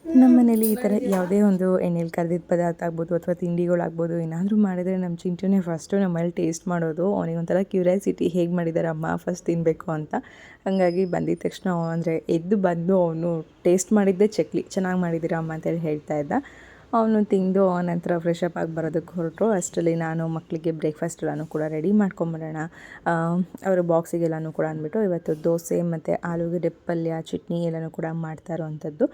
ನಮ್ಮ ಮನೇಲಿ ಈ ಥರ ಯಾವುದೇ ಒಂದು ಎಣ್ಣೆಲಿ ಕರೆದಿದ್ದ ಪದಾರ್ಥ ಆಗ್ಬೋದು ಅಥವಾ ತಿಂಡಿಗಳಾಗ್ಬೋದು, ಏನಾದರೂ ಮಾಡಿದರೆ ನಮ್ಮ ಚಿಂಟುನೇ ಫಸ್ಟು ನಮ್ಮಲ್ಲಿ ಟೇಸ್ಟ್ ಮಾಡೋದು. ಅವನಿಗೆ ಒಂಥರ ಕ್ಯೂರಿಯಾಸಿಟಿ ಹೇಗೆ ಮಾಡಿದ್ದಾರೆ ಅಮ್ಮ ಫಸ್ಟ್ ತಿನ್ನಬೇಕು ಅಂತ. ಹಾಗಾಗಿ ಬಂದಿದ ತಕ್ಷಣ ಅಂದರೆ ಎದ್ದು ಬಂದು ಅವನು ಟೇಸ್ಟ್ ಮಾಡಿದ್ದೇ ಚಕ್ಲಿ. ಚೆನ್ನಾಗಿ ಮಾಡಿದ್ದೀರಾ ಅಮ್ಮ ಅಂತೇಳಿ ಹೇಳ್ತಾ ಇದ್ದ. ಅವನು ತಿಂದು ನಂತರ ಫ್ರೆಶ್ ಅಪ್ ಆಗಿ ಬರೋದಕ್ಕೆ ಹೊರಟರು ಅಷ್ಟರಲ್ಲಿ ನಾನು ಮಕ್ಕಳಿಗೆ ಬ್ರೇಕ್ಫಾಸ್ಟ್ ಎಲ್ಲನೂ ಕೂಡ ರೆಡಿ ಮಾಡ್ಕೊಂಬರೋಣ. ಅವರ ಬಾಕ್ಸಿಗೆಲ್ಲನೂ ಕೂಡ ಅಂದ್ಬಿಟ್ಟು ಇವತ್ತು ದೋಸೆ ಮತ್ತು ಆಲೂಗಡ್ಡೆ ಪಲ್ಯ ಚಟ್ನಿ ಎಲ್ಲನೂ ಕೂಡ ಮಾಡ್ತಾ ಇರೋವಂಥದ್ದು.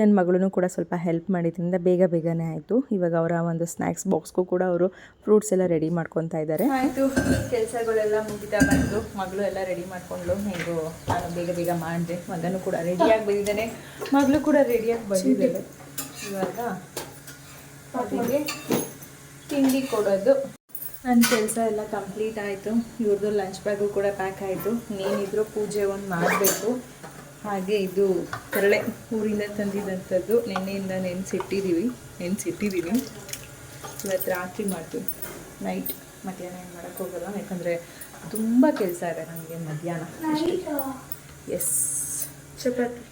ನನ್ನ ಮಗಳೂ ಕೂಡ ಸ್ವಲ್ಪ ಹೆಲ್ಪ್ ಮಾಡಿದ್ರಿಂದ ಬೇಗ ಬೇಗನೆ ಆಯಿತು. ಇವಾಗ ಅವರ ಒಂದು ಸ್ನ್ಯಾಕ್ಸ್ ಬಾಕ್ಸ್ಗೂ ಕೂಡ ಅವರು ಫ್ರೂಟ್ಸ್ ಎಲ್ಲ ರೆಡಿ ಮಾಡ್ಕೊತಾ ಇದ್ದಾರೆ. ಆಯಿತು ಕೆಲಸಗಳೆಲ್ಲ ಮುಗಿತಾ ಬಂತು. ಮಗಳು ಎಲ್ಲ ರೆಡಿ ಮಾಡಿಕೊಂಡು ಹೇಗೂ ನಾನು ಬೇಗ ಬೇಗ ಮಾಡಿದೆ. ಮಗನೂ ಕೂಡ ರೆಡಿಯಾಗಿ ಬಂದಿದ್ದಾನೆ ಮಗಳು ಕೂಡ ರೆಡಿಯಾಗಿ ಬಂದಿದ್ದಾಳೆ. ಇವಾಗ ಅದಕ್ಕೆ ತಿಂಡಿ ಕೊಡೋದು. ನನ್ನ ಕೆಲಸ ಎಲ್ಲ ಕಂಪ್ಲೀಟ್ ಆಯಿತು. ಇವ್ರದ್ದು ಲಂಚ್ ಬ್ಯಾಗು ಕೂಡ ಪ್ಯಾಕ್ ಆಯಿತು. ನೀನಿದ್ರು ಪೂಜೆ ಒಂದು ಮಾಡಬೇಕು. ಹಾಗೆ ಇದು ಕರಳೆ ಊರಿಂದ ತಂದಿದ್ದಂಥದ್ದು ನಿನ್ನೆಯಿಂದ ನೆನೆಸಿಟ್ಟಿದ್ದೀವಿ ನೆನ್ಸಿಟ್ಟಿದ್ದೀನಿ ಇವತ್ತು ರಾತ್ರಿ ಮಾಡ್ತೀವಿ. ನೈಟ್ ಮಧ್ಯಾಹ್ನ ಏನು ಮಾಡೋಕ್ಕೆ ಹೋಗಲ್ಲ ಯಾಕಂದರೆ ತುಂಬ ಕೆಲಸ ಇದೆ ನನಗೆ ಮಧ್ಯಾಹ್ನ. ಎಸ್ ಚಪಾತಿ.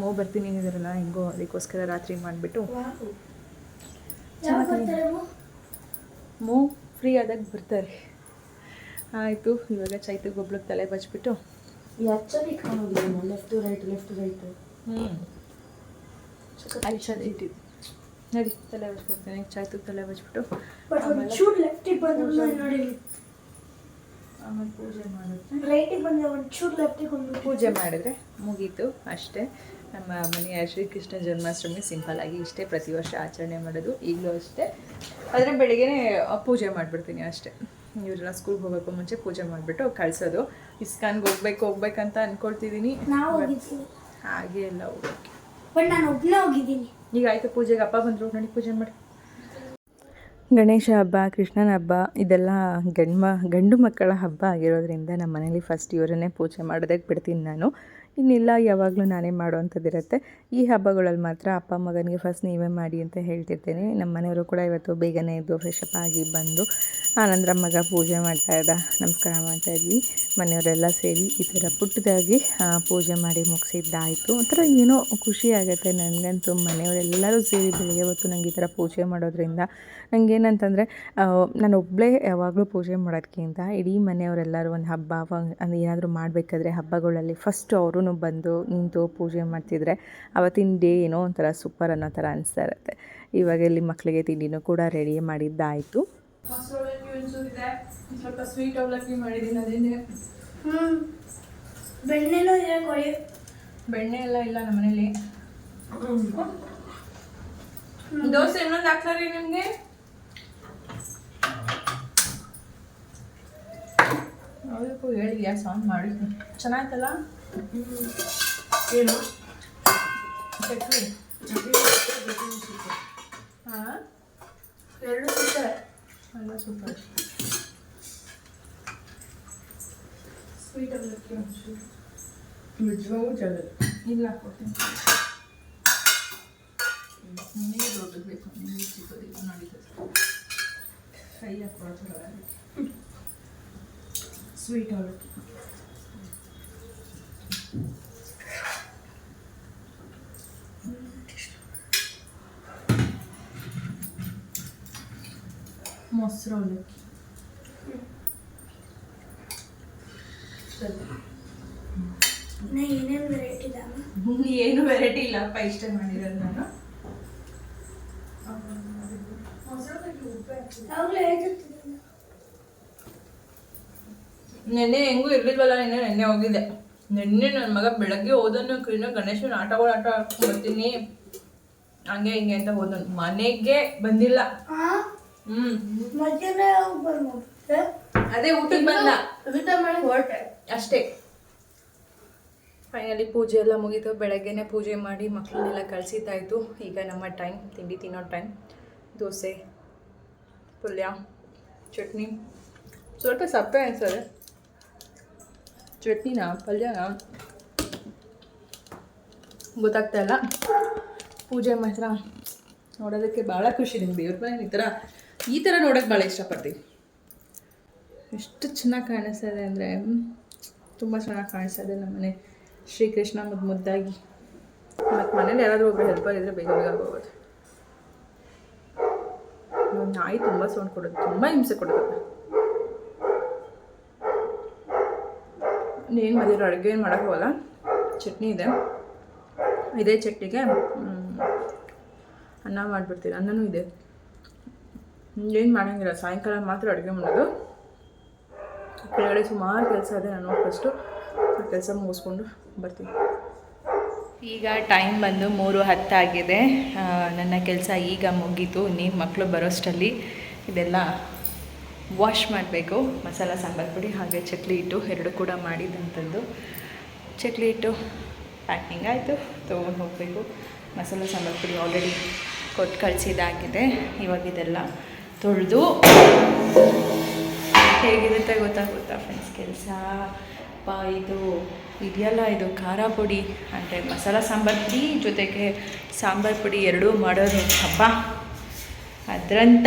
ಮೋ ಬರ್ತೀನಿ ಇದ್ರಲ್ಲ ಹೆಂಗೋ ಅದಕ್ಕೋಸ್ಕರ ರಾತ್ರಿ ಮಾಡಿಬಿಟ್ಟು? ಮೋ? ಫ್ರೀ ಆದಾಗ ಬರ್ತಾರೆ. ಆಯಿತು ಇವಾಗ ಚೈತು ಗೊಬ್ಳಕ್ಕೆ ತಲೆ ಬಚ್ಬಿಟ್ಟು. ಲೆಫ್ಟ್ ರೈಟ್ ಲೆಫ್ಟ್ ರೈಟ್ ಹ್ಞೂ ಅಲ್ಲಿ ಇಟ್ಟಿದ್ದು ನಡಿ ತಲೆ ಬಚ್ಬಿಡ್ತೀನಿ ಚೈತು ತಲೆ ಬಚ್ಬಿಟ್ಟು. ಆಮೇಲೆ ಪೂಜೆ ಒಂದು ಪೂಜೆ ಮಾಡಿದ್ರೆ ಮುಗೀತು ಅಷ್ಟೇ. ನಮ್ಮ ಮನೆಯ ಶ್ರೀಕೃಷ್ಣ ಜನ್ಮಾಷ್ಟಮಿ ಸಿಂಪಲ್ ಆಗಿ ಇಷ್ಟೇ. ಪ್ರತಿ ವರ್ಷ ಆಚರಣೆ ಮಾಡೋದು ಈಗಲೂ ಅಷ್ಟೇ. ಆದರೆ ಬೆಳಿಗ್ಗೆ ಪೂಜೆ ಮಾಡಿಬಿಡ್ತೀನಿ ಅಷ್ಟೇ. ಇವರೆಲ್ಲ ಸ್ಕೂಲ್ಗೆ ಹೋಗೋಕ್ಕೂ ಮುಂಚೆ ಪೂಜೆ ಮಾಡಿಬಿಟ್ಟು ಕಳಿಸೋದು. ಇಸ್ಕಾನ್ಗೆ ಹೋಗ್ಬೇಕು ಹೋಗ್ಬೇಕಂತ ಅನ್ಕೊಳ್ತಿದ್ದೀನಿ ಹಾಗೆ ಎಲ್ಲ ಹೋಗೋಕ್ಕೆ ಹೋಗಿದ್ದೀನಿ. ಈಗ ಆಯಿತು ಪೂಜೆಗೆ ಅಪ್ಪ ಬಂದರು ನೋಡಿ ಪೂಜೆ ಮಾಡಿ? ಗಣೇಶ ಹಬ್ಬ ಕೃಷ್ಣನ ಹಬ್ಬ ಇದೆಲ್ಲ ಗಂಡ್ಮ ಗಂಡು ಮಕ್ಕಳ ಹಬ್ಬ ಆಗಿರೋದ್ರಿಂದ ನಮ್ಮ ಮನೇಲಿ ಫಸ್ಟ್ ಇವರನ್ನೇ ಪೂಜೆ ಮಾಡೋದಕ್ಕೆ ಬಿಡ್ತೀನಿ ನಾನು. ಇನ್ನಿಲ್ಲ, ಯಾವಾಗಲೂ ನಾನೇ ಮಾಡುವಂಥದ್ದಿರುತ್ತೆ. ಈ ಹಬ್ಬಗಳಲ್ಲಿ ಮಾತ್ರ ಅಪ್ಪ ಮಗನಿಗೆ ಫಸ್ಟ್ ನೀವೇ ಮಾಡಿ ಅಂತ ಹೇಳ್ತಿರ್ತೇನೆ. ನಮ್ಮ ಮನೆಯವರು ಕೂಡ ಇವತ್ತು ಬೇಗನೆ ಎದ್ದು ಫ್ರೆಶ್ ಅಪ್ ಆಗಿ ಬಂದು ಆನಂತರ ಮಗ ಪೂಜೆ ಮಾಡ್ತಾ ಇದ್ದ. ನಮಸ್ಕಾರ ಮಾಡ್ತಾ ಇದ್ವಿ. ಮನೆಯವರೆಲ್ಲ ಸೇರಿ ಈ ಥರ ಪುಟ್ಟದಾಗಿ ಪೂಜೆ ಮಾಡಿ ಮುಗಿಸಿದ್ದಾಯಿತು. ಒಂಥರ ಏನೋ ಖುಷಿ ಆಗುತ್ತೆ. ನನಗಂತೂ ಮನೆಯವರೆಲ್ಲರೂ ಸೇರಿ ಬೆಳಿಗ್ಗೆ ಹೊತ್ತು ನನಗೆ ಈ ಥರ ಪೂಜೆ ಮಾಡೋದ್ರಿಂದ ನನಗೇನಂತಂದರೆ ನಾನು ಒಬ್ಬಳೇ ಯಾವಾಗಲೂ ಪೂಜೆ ಮಾಡೋದಕ್ಕಿಂತ ಇಡೀ ಮನೆಯವರೆಲ್ಲರೂ ಒಂದು ಹಬ್ಬ ಅಂದರೆ ಏನಾದರೂ ಮಾಡಬೇಕಾದ್ರೆ ಹಬ್ಬಗಳಲ್ಲಿ ಫಸ್ಟು ಅವರೂ ಬಂದು ನಿಂತು ಪೂಜೆ ಮಾಡ್ತಿದ್ರೆ ಅವತ್ತಿನ ಡೇ ಏನೋ ಒಂಥರ ಸೂಪರ್ ಅನ್ನೋ ಥರ ಅನಿಸ್ತಾ ಇರುತ್ತೆ. ಇವಾಗ ಇಲ್ಲಿ ಮಕ್ಕಳಿಗೆ ತಿಂಡಿನೂ ಕೂಡ ರೆಡಿ ಮಾಡಿದ್ದಾಯಿತು. ಸ್ವಲ್ಪ ಸ್ವೀಟ್ ಅವಲಕ್ಕಿ ಮಾಡಿದ್ದೀನಿ ಬೆಣ್ಣೆನೂ ಕೊಡಿ ಬೆಣ್ಣೆ ಎಲ್ಲ ಇಲ್ಲ ನಮ್ಮನೇಲಿ. ದೋಸೆ ಇನ್ನೊಂದು ಹಾಕ್ತಾರೆ ನಿಮಗೆ? ಅದಕ್ಕೂ ಹೇಳಿ ಗ್ಯಾಸ್ ಆನ್ ಮಾಡಿ ಚೆನ್ನಾಯ್ತಲ್ಲ? ಏನು? ಚಟ್ನಿ ಹಾಂ? ಎರಡು ಸೂಪರ್ ಎಲ್ಲ ಸೂಪರ್ ಸ್ವೀಟ್ ಅವಲಕ್ಕಿ ಒಂಚೂರು. ನಿಜವಾಗೂ ಚೆನ್ನಾಗಿ ಇಲ್ಲ ಕೊಡ್ತೀನಿ. ನೀರು ದೊಡ್ಡದು ಬೇಕು. ನೀರು ಚಿಕ್ಕದಿಲ್ಲ ನಡೀತದೆ ಕೈ ಹಾಕ್ಕೊಳ್ತಾರೆ ಸ್ವೀಟ್ ಅವಲಕ್ಕಿ ಮೊಸರು ಅವಲಕ್ಕಿ ಇನ್ನ ಏನೇನು ವೆರೈಟಿ ಇದೆ ಅಮ್ಮ ಏನು ವೆರೈಟಿ ಇಲ್ಲಪ್ಪ ಇಷ್ಟ ಮಾಡಿರೋದು ನಾನು ಯಾವಾಗಲೂ ಹೇಳ್ತಿರ್ತೀನಿ ನೆನ್ನೆ ಹೆಂಗೂ ಇರ್ಲಿಲ್ವಲ್ಲ ನಿನ್ನೆ ನೆನ್ನೆ ಹೋಗಿದ್ದೆ. ನೆನ್ನೆ ನನ್ನ ಮಗ ಬೆಳಗ್ಗೆ ಹೋದನ್ನು ಇನ್ನೂ ಗಣೇಶನ ಆಟಗಳು ಆಟ ಬರ್ತೀನಿ ಹಂಗೆ ಹಿಂಗೆ ಅಂತ ಹೋದನು. ಮನೆಗೆ ಬಂದಿಲ್ಲ. ಹ್ಮ್. ಅದೇ ಊಟಕ್ಕೆ ಬಂದ ಊಟ ಮಾಡಿ ಹೊರಟೆ. ಅಷ್ಟೇ. ಫೈನಲಿ ಪೂಜೆ ಎಲ್ಲ ಮುಗಿತು. ಬೆಳಗ್ಗೆನೆ ಪೂಜೆ ಮಾಡಿ ಮಕ್ಕಳನ್ನೆಲ್ಲ ಕಳಿಸಿದ್ದಾಯಿತು ಈಗ ನಮ್ಮ ಟೈಮ್ ತಿಂಡಿ ತಿನ್ನೋ ಟೈಮ್. ದೋಸೆ ಪುಲ್ಯ ಚಟ್ನಿ. ಸ್ವಲ್ಪ ಸಪ್ಪೆ ಅನ್ಸದೆ ಚಟ್ನಿನ? ಪಲ್ಯನ? ಗೊತ್ತಾಗ್ತಾ ಇಲ್ಲ. ಪೂಜೆ ಮಾತ್ರ. ನೋಡೋದಕ್ಕೆ ಭಾಳ ಖುಷಿ ಇದೆ ದೇವ್ರ ಮನೆ, ಈ ಥರ ಈ ಥರ ನೋಡೋಕ್ಕೆ ಭಾಳ ಇಷ್ಟಪಡ್ತೀನಿ. ಎಷ್ಟು ಚೆನ್ನಾಗಿ ಕಾಣಿಸ್ತಾ ಇದೆ ಅಂದರೆ ತುಂಬ ಚೆನ್ನಾಗಿ ಕಾಣಿಸ್ತಾ ಇದೆ ನಮ್ಮನೆ ಶ್ರೀಕೃಷ್ಣ ಮುದ್ದು ಮುದ್ದಾಗಿ. ಮತ್ತು ಮನೇಲಿ ಯಾರಾದರೂ ಒಬ್ಬರು ಹೆಲ್ಪರ್ ಇದ್ದರೆ ಬೇಗ ಬೇಗ ಹೋಗೋದು ನಾಯಿ ತುಂಬ ಸೌಂಡ್ ಕೊಡೋದು ತುಂಬ ಹಿಂಸೆ ಕೊಡೋದು ಏನು ಮಾಡಿದ್ರು ಅಡುಗೆ ಏನು ಮಾಡೋಕ್ಕೋಲ್ಲ ಚಟ್ನಿ ಇದೆ. ಇದೇ ಚಟ್ನಿಗೆ ಅನ್ನ ಮಾಡಿಬಿಡ್ತೀನಿ. ಅನ್ನನೂ ಇದೆ. ಏನು ಮಾಡೋಂಗಿಲ್ಲ. ಸಾಯಂಕಾಲ ಮಾತ್ರ ಅಡುಗೆ ಮಾಡೋದು. ಕೆಳಗಡೆ ಸುಮಾರು ಕೆಲಸ ಇದೆ ನಾನು ಫಸ್ಟು ಕೆಲಸ ಮುಗಿಸ್ಕೊಂಡು ಬರ್ತೀನಿ. ಈಗ ಟೈಮ್ ಬಂದು ಮೂರು ಹತ್ತಾಗಿದೆ ನನ್ನ ಕೆಲಸ ಈಗ ಮುಗೀತು. ನೀನು ಮಕ್ಕಳು ಬರೋಷ್ಟರಲ್ಲಿ ಇದೆಲ್ಲ ವಾಶ್ ಮಾಡಬೇಕು, ಮಸಾಲ, ಸಾಂಬಾರು ಪುಡಿ ಹಾಗೆ ಚಕ್ಲಿ ಹಿಟ್ಟು ಎರಡು ಕೂಡ ಮಾಡಿದಂಥದ್ದು. ಚಕ್ಲಿ ಹಿಟ್ಟು ಪ್ಯಾಕಿಂಗ್ ಆಯಿತು, ತೊಗೊಂಡು ಹೋಗಬೇಕು. ಮಸಾಲ, ಸಾಂಬಾರು ಪುಡಿ ಆಲ್ರೆಡಿ ಕೊಟ್ಟು ಕಳಿಸಿದಾಗಿದೆ. ಇವಾಗ ಇದೆಲ್ಲ ತೊಳೆದು ಹೇಗಿರುತ್ತೆ ಗೊತ್ತಾಗುತ್ತಾ ಫ್ರೆಂಡ್ಸ್ ಕೆಲಸ, ಪಾ, ಇದು ಇದೆಯಲ್ಲ, ಇದು ಖಾರ ಪುಡಿ, ಅಂದರೆ ಮಸಾಲ, ಸಾಂಬಾರು ಪುಡಿ ಜೊತೆಗೆ ಸಾಂಬಾರು ಪುಡಿ ಎರಡೂ ಮಾಡೋದು ಹಬ್ಬ. ಅದರಂಥ